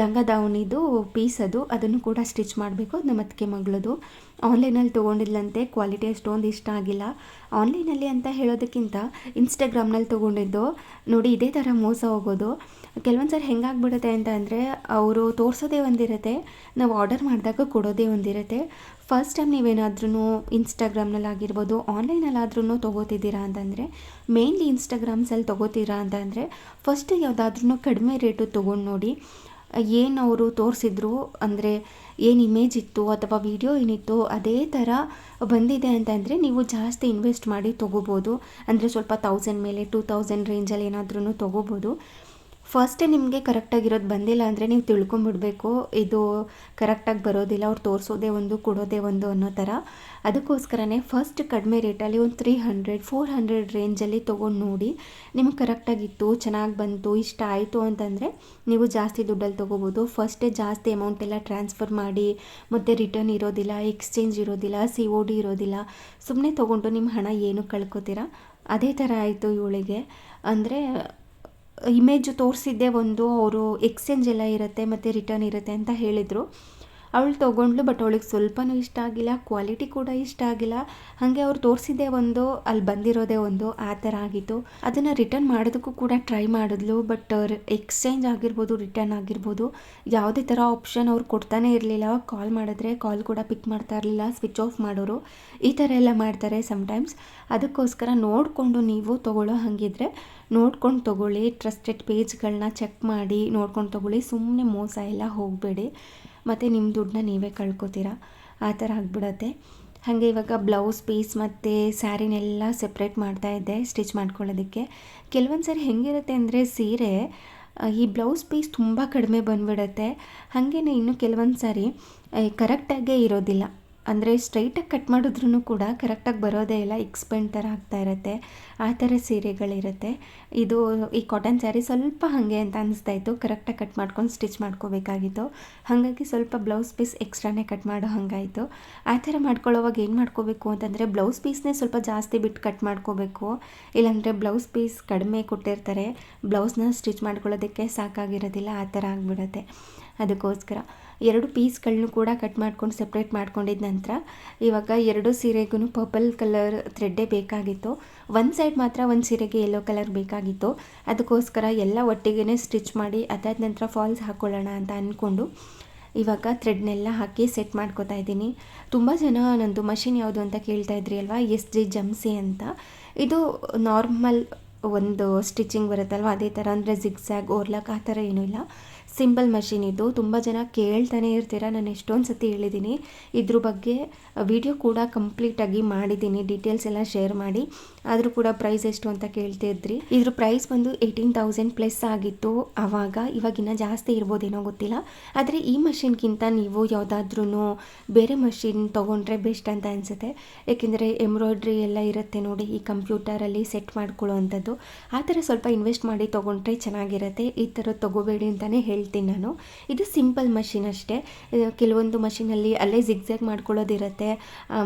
ಲಂಗ ದಾವಣಿದು ಪೀಸ್ ಅದು. ಅದನ್ನು ಕೂಡ ಸ್ಟಿಚ್ ಮಾಡಬೇಕು. ನಮ್ಮ ಅತ್ತಿಗೆ ಮಗಳದು. ಆನ್ಲೈನಲ್ಲಿ ತೊಗೊಂಡಿದ್ಲಂತೆ. ಕ್ವಾಲಿಟಿ ಅಷ್ಟೊಂದು ಇಷ್ಟ ಆಗಿಲ್ಲ. ಆನ್ಲೈನಲ್ಲಿ ಅಂತ ಹೇಳೋದಕ್ಕಿಂತ ಇನ್ಸ್ಟಾಗ್ರಾಮ್ನಲ್ಲಿ ತೊಗೊಂಡಿದ್ದು, ನೋಡಿ ಇದೇ ಥರ ಮೋಸ ಹೋಗೋದು. ಕೆಲವೊಂದು ಸರಿ ಹೆಂಗಾಗ್ಬಿಡುತ್ತೆ ಅಂತ ಅಂದರೆ ಅವರು ತೋರಿಸೋದೇ ಒಂದಿರುತ್ತೆ, ನಾವು ಆರ್ಡರ್ ಮಾಡಿದಾಗ ಕೊಡೋದೇ ಒಂದಿರುತ್ತೆ. ಫಸ್ಟ್ ಟೈಮ್ ನೀವೇನಾದ್ರೂ ಇನ್ಸ್ಟಾಗ್ರಾಮ್ನಲ್ಲಿ ಆಗಿರ್ಬೋದು ಆನ್ಲೈನಲ್ಲಾದ್ರೂ ತೊಗೋತಿದ್ದೀರಾ ಅಂತಂದರೆ ಮೇನ್ಲಿ ಇನ್ಸ್ಟಾಗ್ರಾಮ್ಸಲ್ಲಿ ತೊಗೋತೀರಾ ಅಂತಂದರೆ ಫಸ್ಟ್ ಯಾವುದಾದ್ರೂ ಕಡಿಮೆ ರೇಟು ತೊಗೊಂಡು ನೋಡಿ, ಏನು ಅವರು ತೋರಿಸಿದ್ರು ಅಂದರೆ, ಏನು ಇಮೇಜ್ ಇತ್ತು ಅಥವಾ ವಿಡಿಯೋ ಏನಿತ್ತು, ಅದೇ ಥರ ಬಂದಿದೆ ಅಂತಂದರೆ ನೀವು ಜಾಸ್ತಿ ಇನ್ವೆಸ್ಟ್ ಮಾಡಿ ತೊಗೋಬೋದು. ಅಂದರೆ ಸ್ವಲ್ಪ ತೌಸಂಡ್ ಮೇಲೆ ಟೂ ತೌಸಂಡ್ ರೇಂಜಲ್ಲಿ ಏನಾದ್ರೂ ತೊಗೋಬೋದು. ಫಸ್ಟೇ ನಿಮಗೆ ಕರೆಕ್ಟಾಗಿರೋದು ಬಂದಿಲ್ಲ ಅಂದರೆ ನೀವು ತಿಳ್ಕೊಂಬಿಡ್ಬೇಕು. ಇದು ಕರೆಕ್ಟಾಗಿ ಬರೋದಿಲ್ಲ, ಅವ್ರು ತೋರಿಸೋದೇ ಒಂದು, ಕೊಡೋದೇ ಒಂದು ಅನ್ನೋ ಥರ. ಅದಕ್ಕೋಸ್ಕರನೇ ಫಸ್ಟ್ ಕಡಿಮೆ ರೇಟಲ್ಲಿ ಒಂದು ತ್ರೀ ಹಂಡ್ರೆಡ್ ಫೋರ್ ಹಂಡ್ರೆಡ್ ರೇಂಜಲ್ಲಿ ತೊಗೊಂಡು ನೋಡಿ ನಿಮ್ಗೆ ಕರೆಕ್ಟಾಗಿತ್ತು ಚೆನ್ನಾಗಿ ಬಂತು, ಇಷ್ಟ ಆಯಿತು ಅಂತಂದರೆ ನೀವು ಜಾಸ್ತಿ ದುಡ್ಡಲ್ಲಿ ತೊಗೋಬೋದು. ಫಸ್ಟೇ ಜಾಸ್ತಿ ಅಮೌಂಟ್ ಎಲ್ಲ ಟ್ರಾನ್ಸ್ಫರ್ ಮಾಡಿ, ಮತ್ತು ರಿಟರ್ನ್ ಇರೋದಿಲ್ಲ ಎಕ್ಸ್ಚೇಂಜ್ ಇರೋದಿಲ್ಲ ಸಿ ಒ ಡಿ ಇರೋದಿಲ್ಲ ಸುಮ್ಮನೆ ತೊಗೊಂಡು ನಿಮ್ಮ ಹಣ ಏನು ಕಳ್ಕೊತೀರಾ? ಅದೇ ಥರ ಆಯಿತು ಇವಳಿಗೆ ಅಂದರೆ ಇಮೇಜು ತೋರಿಸಿದ್ದೆ ಒಂದು ಅವರು ಎಕ್ಸ್ಚೇಂಜ್ ಎಲ್ಲ ಇರುತ್ತೆ ಮತ್ತು ರಿಟರ್ನ್ ಇರುತ್ತೆ ಅಂತ ಹೇಳಿದರು. ಅವಳು ತೊಗೊಂಡ್ಲು ಬಟ್ ಅವಳಿಗೆ ಸ್ವಲ್ಪನೂ ಇಷ್ಟ ಆಗಿಲ್ಲ ಕ್ವಾಲಿಟಿ ಕೂಡ ಇಷ್ಟ ಆಗಿಲ್ಲ. ಹಾಗೆ ಅವ್ರು ತೋರಿಸಿದ್ದೇ ಒಂದು, ಅಲ್ಲಿ ಬಂದಿರೋದೇ ಒಂದು, ಆ ಥರ ಆಗಿತ್ತು. ಅದನ್ನು ರಿಟರ್ನ್ ಮಾಡೋದಕ್ಕೂ ಕೂಡ ಟ್ರೈ ಮಾಡಿದ್ಲು ಬಟ್ ಎಕ್ಸ್ಚೇಂಜ್ ಆಗಿರ್ಬೋದು ರಿಟರ್ನ್ ಆಗಿರ್ಬೋದು, ಯಾವುದೇ ಥರ ಆಪ್ಷನ್ ಅವ್ರು ಕೊಡ್ತಾನೆ ಇರಲಿಲ್ಲ. ಕಾಲ್ ಮಾಡಿದ್ರೆ ಕಾಲ್ ಕೂಡ ಪಿಕ್ ಮಾಡ್ತಾ ಇರಲಿಲ್ಲ ಸ್ವಿಚ್ ಆಫ್ ಮಾಡೋರು. ಈ ಥರ ಎಲ್ಲ ಮಾಡ್ತಾರೆ ಸಮಟೈಮ್ಸ್ ಅದಕ್ಕೋಸ್ಕರ ನೋಡಿಕೊಂಡು ನೀವು ತೊಗೊಳ್ಳೋ ಹಾಗಿದ್ರೆ, ನೋಡ್ಕೊಂಡು ತೊಗೊಳ್ಳಿ ಟ್ರಸ್ಟೆಡ್ ಪೇಜ್ಗಳನ್ನ ಚೆಕ್ ಮಾಡಿ, ನೋಡ್ಕೊಂಡು ತೊಗೊಳ್ಳಿ. ಸುಮ್ಮನೆ ಮೋಸ ಎಲ್ಲ ಹೋಗಬೇಡಿ. ಮತ್ತು ನಿಮ್ಮ ದುಡ್ಡನ್ನ ನೀವೇ ಕಳ್ಕೊತೀರ? ಆ ಥರ ಆಗಿಬಿಡತ್ತೆ. ಹಾಗೆ ಇವಾಗ ಬ್ಲೌಸ್ ಪೀಸ್ ಮತ್ತು ಸ್ಯಾರಿನೆಲ್ಲ ಸೆಪ್ರೇಟ್ ಮಾಡ್ತಾ ಇದ್ದೆ ಸ್ಟಿಚ್ ಮಾಡ್ಕೊಳ್ಳೋದಕ್ಕೆ. ಕೆಲವೊಂದು ಸಾರಿ ಹೆಂಗಿರುತ್ತೆ ಅಂದರೆ ಸೀರೆ ಈ ಬ್ಲೌಸ್ ಪೀಸ್ ತುಂಬ ಕಡಿಮೆ ಬಂದ್ಬಿಡತ್ತೆ. ಹಾಗೆಯೇ ಇನ್ನು ಕೆಲವೊಂದು ಸಾರಿ ಕರೆಕ್ಟಾಗೇ ಇರೋದಿಲ್ಲ. ಅಂದರೆ ಸ್ಟ್ರೈಟಾಗಿ ಕಟ್ ಮಾಡಿದ್ರೂ ಕೂಡ ಕರೆಕ್ಟಾಗಿ ಬರೋದೇ ಇಲ್ಲ ಎಕ್ಸ್ಪೆಂಡ್ ಥರ ಆಗ್ತಾ ಇರುತ್ತೆ, ಆ ಥರ ಸೀರೆಗಳಿರುತ್ತೆ. ಇದು ಈ ಕಾಟನ್ ಸ್ಯಾರಿ ಸ್ವಲ್ಪ ಹಾಗೆ ಅಂತ ಅನಿಸ್ತಾ ಇತ್ತು ಕರೆಕ್ಟಾಗಿ ಕಟ್ ಮಾಡ್ಕೊಂಡು ಸ್ಟಿಚ್ ಮಾಡ್ಕೋಬೇಕಾಗಿತ್ತು. ಹಾಗಾಗಿ ಸ್ವಲ್ಪ ಬ್ಲೌಸ್ ಪೀಸ್ ಎಕ್ಸ್ಟ್ರಾನೇ ಕಟ್ ಮಾಡೋ ಹಾಗಾಯಿತು. ಆ ಥರ ಮಾಡ್ಕೊಳ್ಳೋವಾಗ ಏನು ಮಾಡ್ಕೋಬೇಕು ಅಂತಂದರೆ ಬ್ಲೌಸ್ ಪೀಸ್ನೇ ಸ್ವಲ್ಪ ಜಾಸ್ತಿ ಬಿಟ್ಟು ಕಟ್ ಮಾಡ್ಕೋಬೇಕು. ಇಲ್ಲಾಂದರೆ ಬ್ಲೌಸ್ ಪೀಸ್ ಕಡಿಮೆ ಕೊಟ್ಟಿರ್ತಾರೆ ಬ್ಲೌಸ್ನ ಸ್ಟಿಚ್ ಮಾಡ್ಕೊಳ್ಳೋದಕ್ಕೆ ಸಾಕಾಗಿರೋದಿಲ್ಲ, ಆ ಥರ ಆಗಿಬಿಡುತ್ತೆ. ಅದಕ್ಕೋಸ್ಕರ. ಎರಡು ಪೀಸ್ಗಳನ್ನೂ ಕೂಡ ಕಟ್ ಮಾಡ್ಕೊಂಡು ಸಪ್ರೇಟ್ ಮಾಡ್ಕೊಂಡಿದ್ದ ನಂತರ ಇವಾಗ ಎರಡು ಸೀರೆಗೂ ಪರ್ಪಲ್ ಕಲರ್ ಥ್ರೆಡ್ಡೇ ಬೇಕಾಗಿತ್ತು. ಒಂದು ಸೈಡ್ ಮಾತ್ರ ಒಂದು ಸೀರೆಗೆ ಯೆಲ್ಲೋ ಕಲರ್ ಬೇಕಾಗಿತ್ತು. ಅದಕ್ಕೋಸ್ಕರ ಎಲ್ಲ ಒಟ್ಟಿಗೆ ಸ್ಟಿಚ್ ಮಾಡಿ ಅದಾದ ನಂತರ ಫಾಲ್ಸ್ ಹಾಕ್ಕೊಳ್ಳೋಣ ಅಂತ ಅಂದ್ಕೊಂಡು ಇವಾಗ ಥ್ರೆಡ್ನೆಲ್ಲ ಹಾಕಿ ಸೆಟ್ ಮಾಡ್ಕೋತಾ ಇದ್ದೀನಿ. ತುಂಬ ಜನ ನಂದು ಮಷಿನ್ ಯಾವುದು ಅಂತ ಕೇಳ್ತಾ ಇದ್ರಿ ಅಲ್ವಾ? ಎಸ್ ಜಿ ಜಮ್ಸಿ ಅಂತ. ಇದು ನಾರ್ಮಲ್ ಒಂದು ಸ್ಟಿಚಿಂಗ್ ಬರುತ್ತಲ್ವ? ಅದೇ ಥರ ಅಂದರೆ ಜಿಗ್ಸ್ಯಾಗ್ ಓರ್ಲಾಕ್ ಆ ಥರ ಏನೂ ಇಲ್ಲ. ಸಿಂಪಲ್ ಮಷಿನ್ ಇದು. ತುಂಬ ಜನ ಕೇಳ್ತಾನೆ ಇರ್ತೀರ. ನಾನು ಎಷ್ಟೊಂದು ಸತಿ ಹೇಳಿದ್ದೀನಿ ಇದ್ರ ಬಗ್ಗೆ ವಿಡಿಯೋ ಕೂಡ ಕಂಪ್ಲೀಟಾಗಿ ಮಾಡಿದ್ದೀನಿ ಡೀಟೇಲ್ಸ್ ಎಲ್ಲ ಶೇರ್ ಮಾಡಿ. ಆದರೂ ಕೂಡ ಪ್ರೈಸ್ ಎಷ್ಟು ಅಂತ ಕೇಳ್ತಿದ್ರಿ ಇದ್ರ. ಪ್ರೈಸ್ ಬಂದು ಏಯ್ಟೀನ್ ತೌಸಂಡ್ ಪ್ಲಸ್ ಆಗಿತ್ತು. ಆವಾಗ ಇವಾಗಿನ್ನ ಜಾಸ್ತಿ ಇರ್ಬೋದೇನೋ ಗೊತ್ತಿಲ್ಲ. ಆದರೆ ಈ ಮಷಿನ್ಗಿಂತ ನೀವು ಯಾವುದಾದ್ರೂ ಬೇರೆ ಮಷಿನ್ ತೊಗೊಂಡ್ರೆ ಬೆಸ್ಟ್ ಅಂತ ಅನಿಸುತ್ತೆ. ಏಕೆಂದರೆ ಎಂಬ್ರಾಯ್ಡ್ರಿ ಎಲ್ಲ ಇರುತ್ತೆ ನೋಡಿ, ಈ ಕಂಪ್ಯೂಟರಲ್ಲಿ ಸೆಟ್ ಮಾಡ್ಕೊಳ್ಳೋ ಅಂಥದ್ದು ಆ ಥರ ಸ್ವಲ್ಪ ಇನ್ವೆಸ್ಟ್ ಮಾಡಿ ತೊಗೊಂಡ್ರೆ ಚೆನ್ನಾಗಿರುತ್ತೆ. ಈ ಥರ ತೊಗೋಬೇಡಿ ಅಂತಲೇ ಹೇಳ್ತೀನಿ ನಾನು. ಇದು ಸಿಂಪಲ್ ಮಷಿನ್ ಅಷ್ಟೇ. ಕೆಲವೊಂದು ಮಷಿನಲ್ಲಿ ಅಲ್ಲೇ ಜಿಗ್ಜಾಗ್ ಮಾಡ್ಕೊಳ್ಳೋದಿರುತ್ತೆ.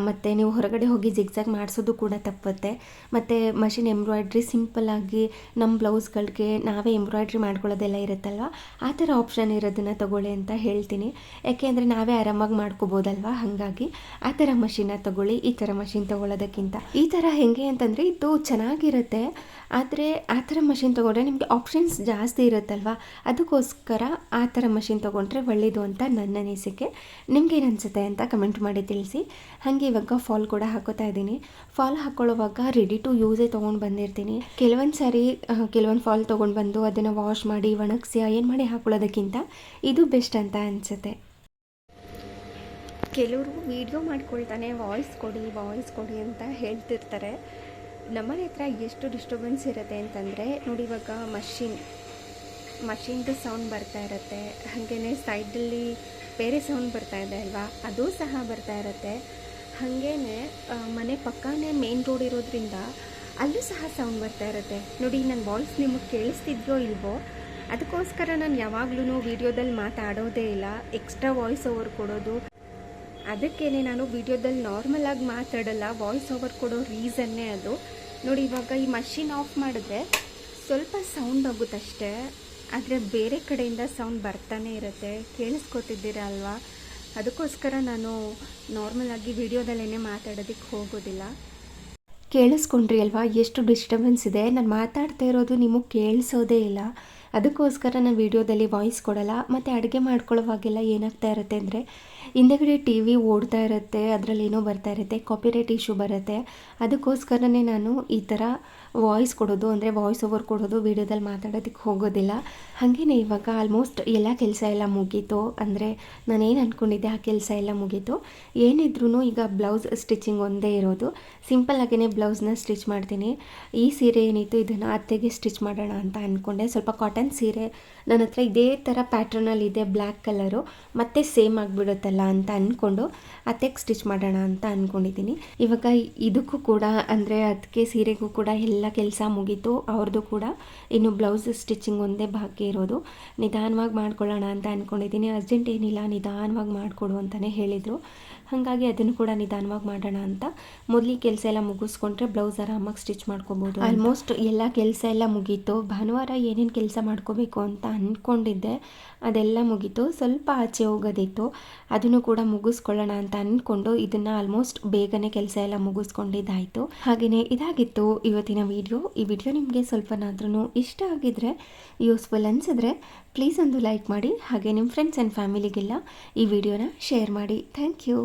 ಮತ್ತು ನೀವು ಹೊರಗಡೆ ಹೋಗಿ ಜಿಗ್ಜಾಗ್ ಮಾಡಿಸೋದು ಕೂಡ ತಪ್ಪುತ್ತೆ. ಮತ್ತು ಮಷಿನ್ ಎಂಬ್ರಾಯ್ಡ್ರಿ ಸಿಂಪಲ್ಲಾಗಿ ನಮ್ಮ ಬ್ಲೌಸ್ಗಳಿಗೆ ನಾವೇ ಎಂಬ್ರಾಯ್ಡ್ರಿ ಮಾಡ್ಕೊಳ್ಳೋದೆಲ್ಲ ಇರುತ್ತಲ್ವ? ಆ ಥರ ಆಪ್ಷನ್ ಇರೋದನ್ನು ತಗೊಳ್ಳಿ ಅಂತ ಹೇಳ್ತೀನಿ. ಯಾಕೆಂದರೆ ನಾವೇ ಆರಾಮಾಗಿ ಮಾಡ್ಕೋಬೋದಲ್ವ? ಹಾಗಾಗಿ ಆ ಥರ ಮಷಿನ ತಗೊಳ್ಳಿ, ಈ ಥರ ಮಷಿನ್ ತೊಗೊಳ್ಳೋದಕ್ಕಿಂತ. ಈ ಥರ ಹೆಂಗೆ ಅಂತಂದರೆ ಇದು ಚೆನ್ನಾಗಿರುತ್ತೆ. ಆದರೆ ಆ ಥರ ಮಷಿನ್ ತೊಗೊಂಡ್ರೆ ನಿಮಗೆ ಆಪ್ಷನ್ಸ್ ಜಾಸ್ತಿ ಇರುತ್ತಲ್ವ? ಅದಕ್ಕೋಸ್ಕರ ಆ ಥರ ಮಷಿನ್ ತೊಗೊಂಡ್ರೆ ಒಳ್ಳೆಯದು ಅಂತ ನನ್ನ ಅನಿಸಿಕೆ. ನಿಮ್ಗೇನು ಅನಿಸುತ್ತೆ ಅಂತ ಕಮೆಂಟ್ ಮಾಡಿ ತಿಳಿಸಿ. ಹಾಗೆ ಇವಾಗ ಫಾಲ್ ಕೂಡ ಹಾಕೋತಾ ಇದ್ದೀನಿ. ಫಾಲ್ ಹಾಕ್ಕೊಳ್ಳೋವಾಗ ರೆಡಿ ಟು ಯೂಸೇ ತೊಗೊಂಡು ಬಂದಿರ್ತೀನಿ. ಕೆಲವೊಂದು ಸಾರಿ ಕೆಲವೊಂದು ಫಾಲ್ ತೊಗೊಂಡು ಬಂದು ಅದನ್ನು ವಾಶ್ ಮಾಡಿ, ಒಣಗಿಸಿ ಏನು ಮಾಡಿ ಹಾಕೊಳ್ಳೋದಕ್ಕಿಂತ ಇದು ಬೆಸ್ಟ್ ಅಂತ ಅನಿಸುತ್ತೆ. ಕೆಲವರು ವೀಡಿಯೋ ಮಾಡ್ಕೊಳ್ತಾನೆ ವಾಯ್ಸ್ ಕೊಡಿ ವಾಯ್ಸ್ ಕೊಡಿ ಅಂತ ಹೇಳ್ತಿರ್ತಾರೆ. ನಮ್ಮನೆ ಹತ್ರ ಎಷ್ಟು ಡಿಸ್ಟರ್ಬೆನ್ಸ್ ಇರುತ್ತೆ ಅಂತಂದರೆ, ನೋಡಿ ಇವಾಗ ಮಷಿನ್ ಮಷಿನ್ದು ಸೌಂಡ್ ಬರ್ತಾ ಇರುತ್ತೆ. ಹಾಗೆಯೇ ಸೈಡಲ್ಲಿ ಬೇರೆ ಸೌಂಡ್ ಬರ್ತಾ ಇದೆ ಅಲ್ವಾ? ಅದು ಸಹ ಬರ್ತಾ ಇರುತ್ತೆ. ಹಾಗೇನೆ ಮನೆ ಪಕ್ಕನೇ ಮೇನ್ ರೋಡ್ ಇರೋದ್ರಿಂದ ಅಲ್ಲೂ ಸಹ ಸೌಂಡ್ ಬರ್ತಾ ಇರುತ್ತೆ. ನೋಡಿ ನನ್ನ ವಾಯ್ಸ್ ನಿಮಗೆ ಕೇಳಿಸ್ತಿದ್ಯೋ ಇಲ್ವೋ? ಅದಕ್ಕೋಸ್ಕರ ನಾನು ಯಾವಾಗ್ಲೂ ವೀಡಿಯೋದಲ್ಲಿ ಮಾತಾಡೋದೇ ಇಲ್ಲ. ಎಕ್ಸ್ಟ್ರಾ ವಾಯ್ಸ್ ಓವರ್ ಕೊಡೋದು. ಅದಕ್ಕೇ ನಾನು ವಿಡಿಯೋದಲ್ಲಿ ನಾರ್ಮಲ್ ಆಗಿ ಮಾತಾಡಲ್ಲ ವಾಯ್ಸ್ ಓವರ್ ಕೊಡೋ ರೀಸನ್ನೇ ಅದು. ನೋಡಿ, ಇವಾಗ ಈ ಮಷಿನ್ ಆಫ್ ಮಾಡಿದ್ರೆ ಸ್ವಲ್ಪ ಸೌಂಡ್ ಆಗುತ್ತಷ್ಟೇ ಆದರೆ ಬೇರೆ ಕಡೆಯಿಂದ ಸೌಂಡ್ ಬರ್ತಾನೆ ಇರುತ್ತೆ. ಕೇಳಿಸ್ಕೊತಿದ್ದೀರಾ ಅಲ್ವಾ? ಅದಕ್ಕೋಸ್ಕರ ನಾನು ನಾರ್ಮಲಾಗಿ ವಿಡಿಯೋದಲ್ಲೇ ಮಾತಾಡೋದಕ್ಕೆ ಹೋಗೋದಿಲ್ಲ. ಕೇಳಿಸ್ಕೊಂಡ್ರಿ ಅಲ್ವಾ? ಎಷ್ಟು ಡಿಸ್ಟರ್ಬೆನ್ಸ್ ಇದೆ. ನಾನು ಮಾತಾಡ್ತಾ ಇರೋದು ನಿಮಗೆ ಕೇಳಿಸೋದೇ ಇಲ್ಲ. ಅದಕ್ಕೋಸ್ಕರ ನಾನು ವಿಡಿಯೋದಲ್ಲಿ ವಾಯ್ಸ್ ಕೊಡಲ್ಲ. ಮತ್ತು ಅಡುಗೆ ಮಾಡ್ಕೊಳ್ಳೋವಾಗೆಲ್ಲ ಏನಾಗ್ತಾ ಇರುತ್ತೆ ಅಂದರೆ, ಹಿಂದೆಗಡೆ ಟಿ ವಿ ಓಡ್ತಾ ಇರುತ್ತೆ ಅದರಲ್ಲಿ ಏನೋ ಬರ್ತಾ ಇರುತ್ತೆ ಕಾಪಿರೈಟ್ ಇಶ್ಯೂ ಬರುತ್ತೆ. ಅದಕ್ಕೋಸ್ಕರನೇ ನಾನು ಈ ಥರ ವಾಯ್ಸ್ ಕೊಡೋದು, ಅಂದರೆ ವಾಯ್ಸ್ ಓವರ್ ಕೊಡೋದು ವೀಡಿಯೋದಲ್ಲಿ ಮಾತಾಡೋದಕ್ಕೆ ಹೋಗೋದಿಲ್ಲ. ಹಾಗೆಯೇ ಇವಾಗ ಆಲ್ಮೋಸ್ಟ್ ಎಲ್ಲ ಕೆಲಸ ಎಲ್ಲ ಮುಗೀತು. ಅಂದರೆ ನಾನೇನು ಅಂದ್ಕೊಂಡಿದ್ದೆ ಆ ಕೆಲಸ ಎಲ್ಲ ಮುಗೀತು. ಏನಿದ್ರೂ ಈಗ ಬ್ಲೌಸ್ ಸ್ಟಿಚಿಂಗ್ ಒಂದೇ ಇರೋದು. ಸಿಂಪಲ್ ಆಗೇ ಬ್ಲೌಸ್ನ ಸ್ಟಿಚ್ ಮಾಡ್ತೀನಿ. ಈ ಸೀರೆ ಏನಿತ್ತು, ಇದನ್ನು ಅತ್ತೆಗೆ ಸ್ಟಿಚ್ ಮಾಡೋಣ ಅಂತ ಅಂದ್ಕೊಂಡೆ ಸ್ವಲ್ಪ ಕಾಟನ್ ಸೀರೆ ನನ್ನ ಹತ್ರ ಇದೇ ಥರ ಪ್ಯಾಟ್ರನಲ್ಲಿ ಇದೆ ಬ್ಲ್ಯಾಕ್ ಕಲರು ಮತ್ತೆ ಸೇಮ್ ಆಗಿಬಿಡುತ್ತಲ್ಲ ಅಂತ ಅಂದ್ಕೊಂಡು ಅತ್ತೆಗೆ ಸ್ಟಿಚ್ ಮಾಡೋಣ ಅಂತ ಅಂದ್ಕೊಂಡಿದ್ದೀನಿ ಇವಾಗ ಇದಕ್ಕೂ ಕೂಡ, ಅಂದರೆ ಅದಕ್ಕೆ ಸೀರೆಗೂ ಕೂಡ ಎಲ್ಲ ಕೆಲಸ ಮುಗೀತು. ಅವ್ರದ್ದು ಕೂಡ ಇನ್ನು ಬ್ಲೌಸ್ ಸ್ಟಿಚಿಂಗ್ ಒಂದೇ ಬಾಕಿ ಇರೋದು. ನಿಧಾನವಾಗಿ ಮಾಡ್ಕೊಳ್ಳೋಣ ಅಂತ ಅಂದ್ಕೊಂಡಿದ್ದೀನಿ ಅರ್ಜೆಂಟ್ ಏನಿಲ್ಲ, ನಿಧಾನವಾಗಿ ಮಾಡಿಕೊಡು ಅಂತಲೇ ಹೇಳಿದರು. ಹಾಗಾಗಿ ಅದನ್ನು ಕೂಡ ನಿಧಾನವಾಗಿ ಮಾಡೋಣ ಅಂತ. ಮೊದಲಿಗೆ ಕೆಲಸ ಎಲ್ಲ ಮುಗಿಸ್ಕೊಂಡ್ರೆ ಬ್ಲೌಸ್ ಆರಾಮಾಗಿ ಸ್ಟಿಚ್ ಮಾಡ್ಕೋಬೋದು ಆಲ್ಮೋಸ್ಟ್ ಎಲ್ಲ ಕೆಲಸ ಎಲ್ಲ ಮುಗೀತು. ಭಾನುವಾರ ಏನೇನು ಕೆಲಸ ಮಾಡ್ಕೋಬೇಕು ಅಂತ ಅಂದ್ಕೊಂಡಿದ್ದೆ ಅದೆಲ್ಲ ಮುಗೀತು. ಸ್ವಲ್ಪ ಆಚೆ ಹೋಗೋದಿತ್ತು. ಅದನ್ನು ಕೂಡ ಮುಗಿಸ್ಕೊಳ್ಳೋಣ ಅಂತ ಅಂದ್ಕೊಂಡು ಇದನ್ನು ಆಲ್ಮೋಸ್ಟ್ ಬೇಗನೆ ಕೆಲಸ ಎಲ್ಲ ಮುಗಿಸ್ಕೊಂಡಿದ್ದಾಯಿತು. ಹಾಗೆಯೇ ಇದಾಗಿತ್ತು ಇವತ್ತಿನ ವಿಡಿಯೋ ಈ ವಿಡಿಯೋ ನಿಮಗೆ ಸ್ವಲ್ಪನಾದ್ರೂ ಇಷ್ಟ ಆಗಿದ್ರೆ ಯೂಸ್ಫುಲ್ ಅನಿಸಿದ್ರೆ ಪ್ಲೀಸ್ ಒಂದು ಲೈಕ್ ಮಾಡಿ. ಹಾಗೆ ನಿಮ್ಮ ಫ್ರೆಂಡ್ಸ್ ಆ್ಯಂಡ್ ಫ್ಯಾಮಿಲಿಗೆಲ್ಲ ಈ ವಿಡಿಯೋನ ಶೇರ್ ಮಾಡಿ. Thank you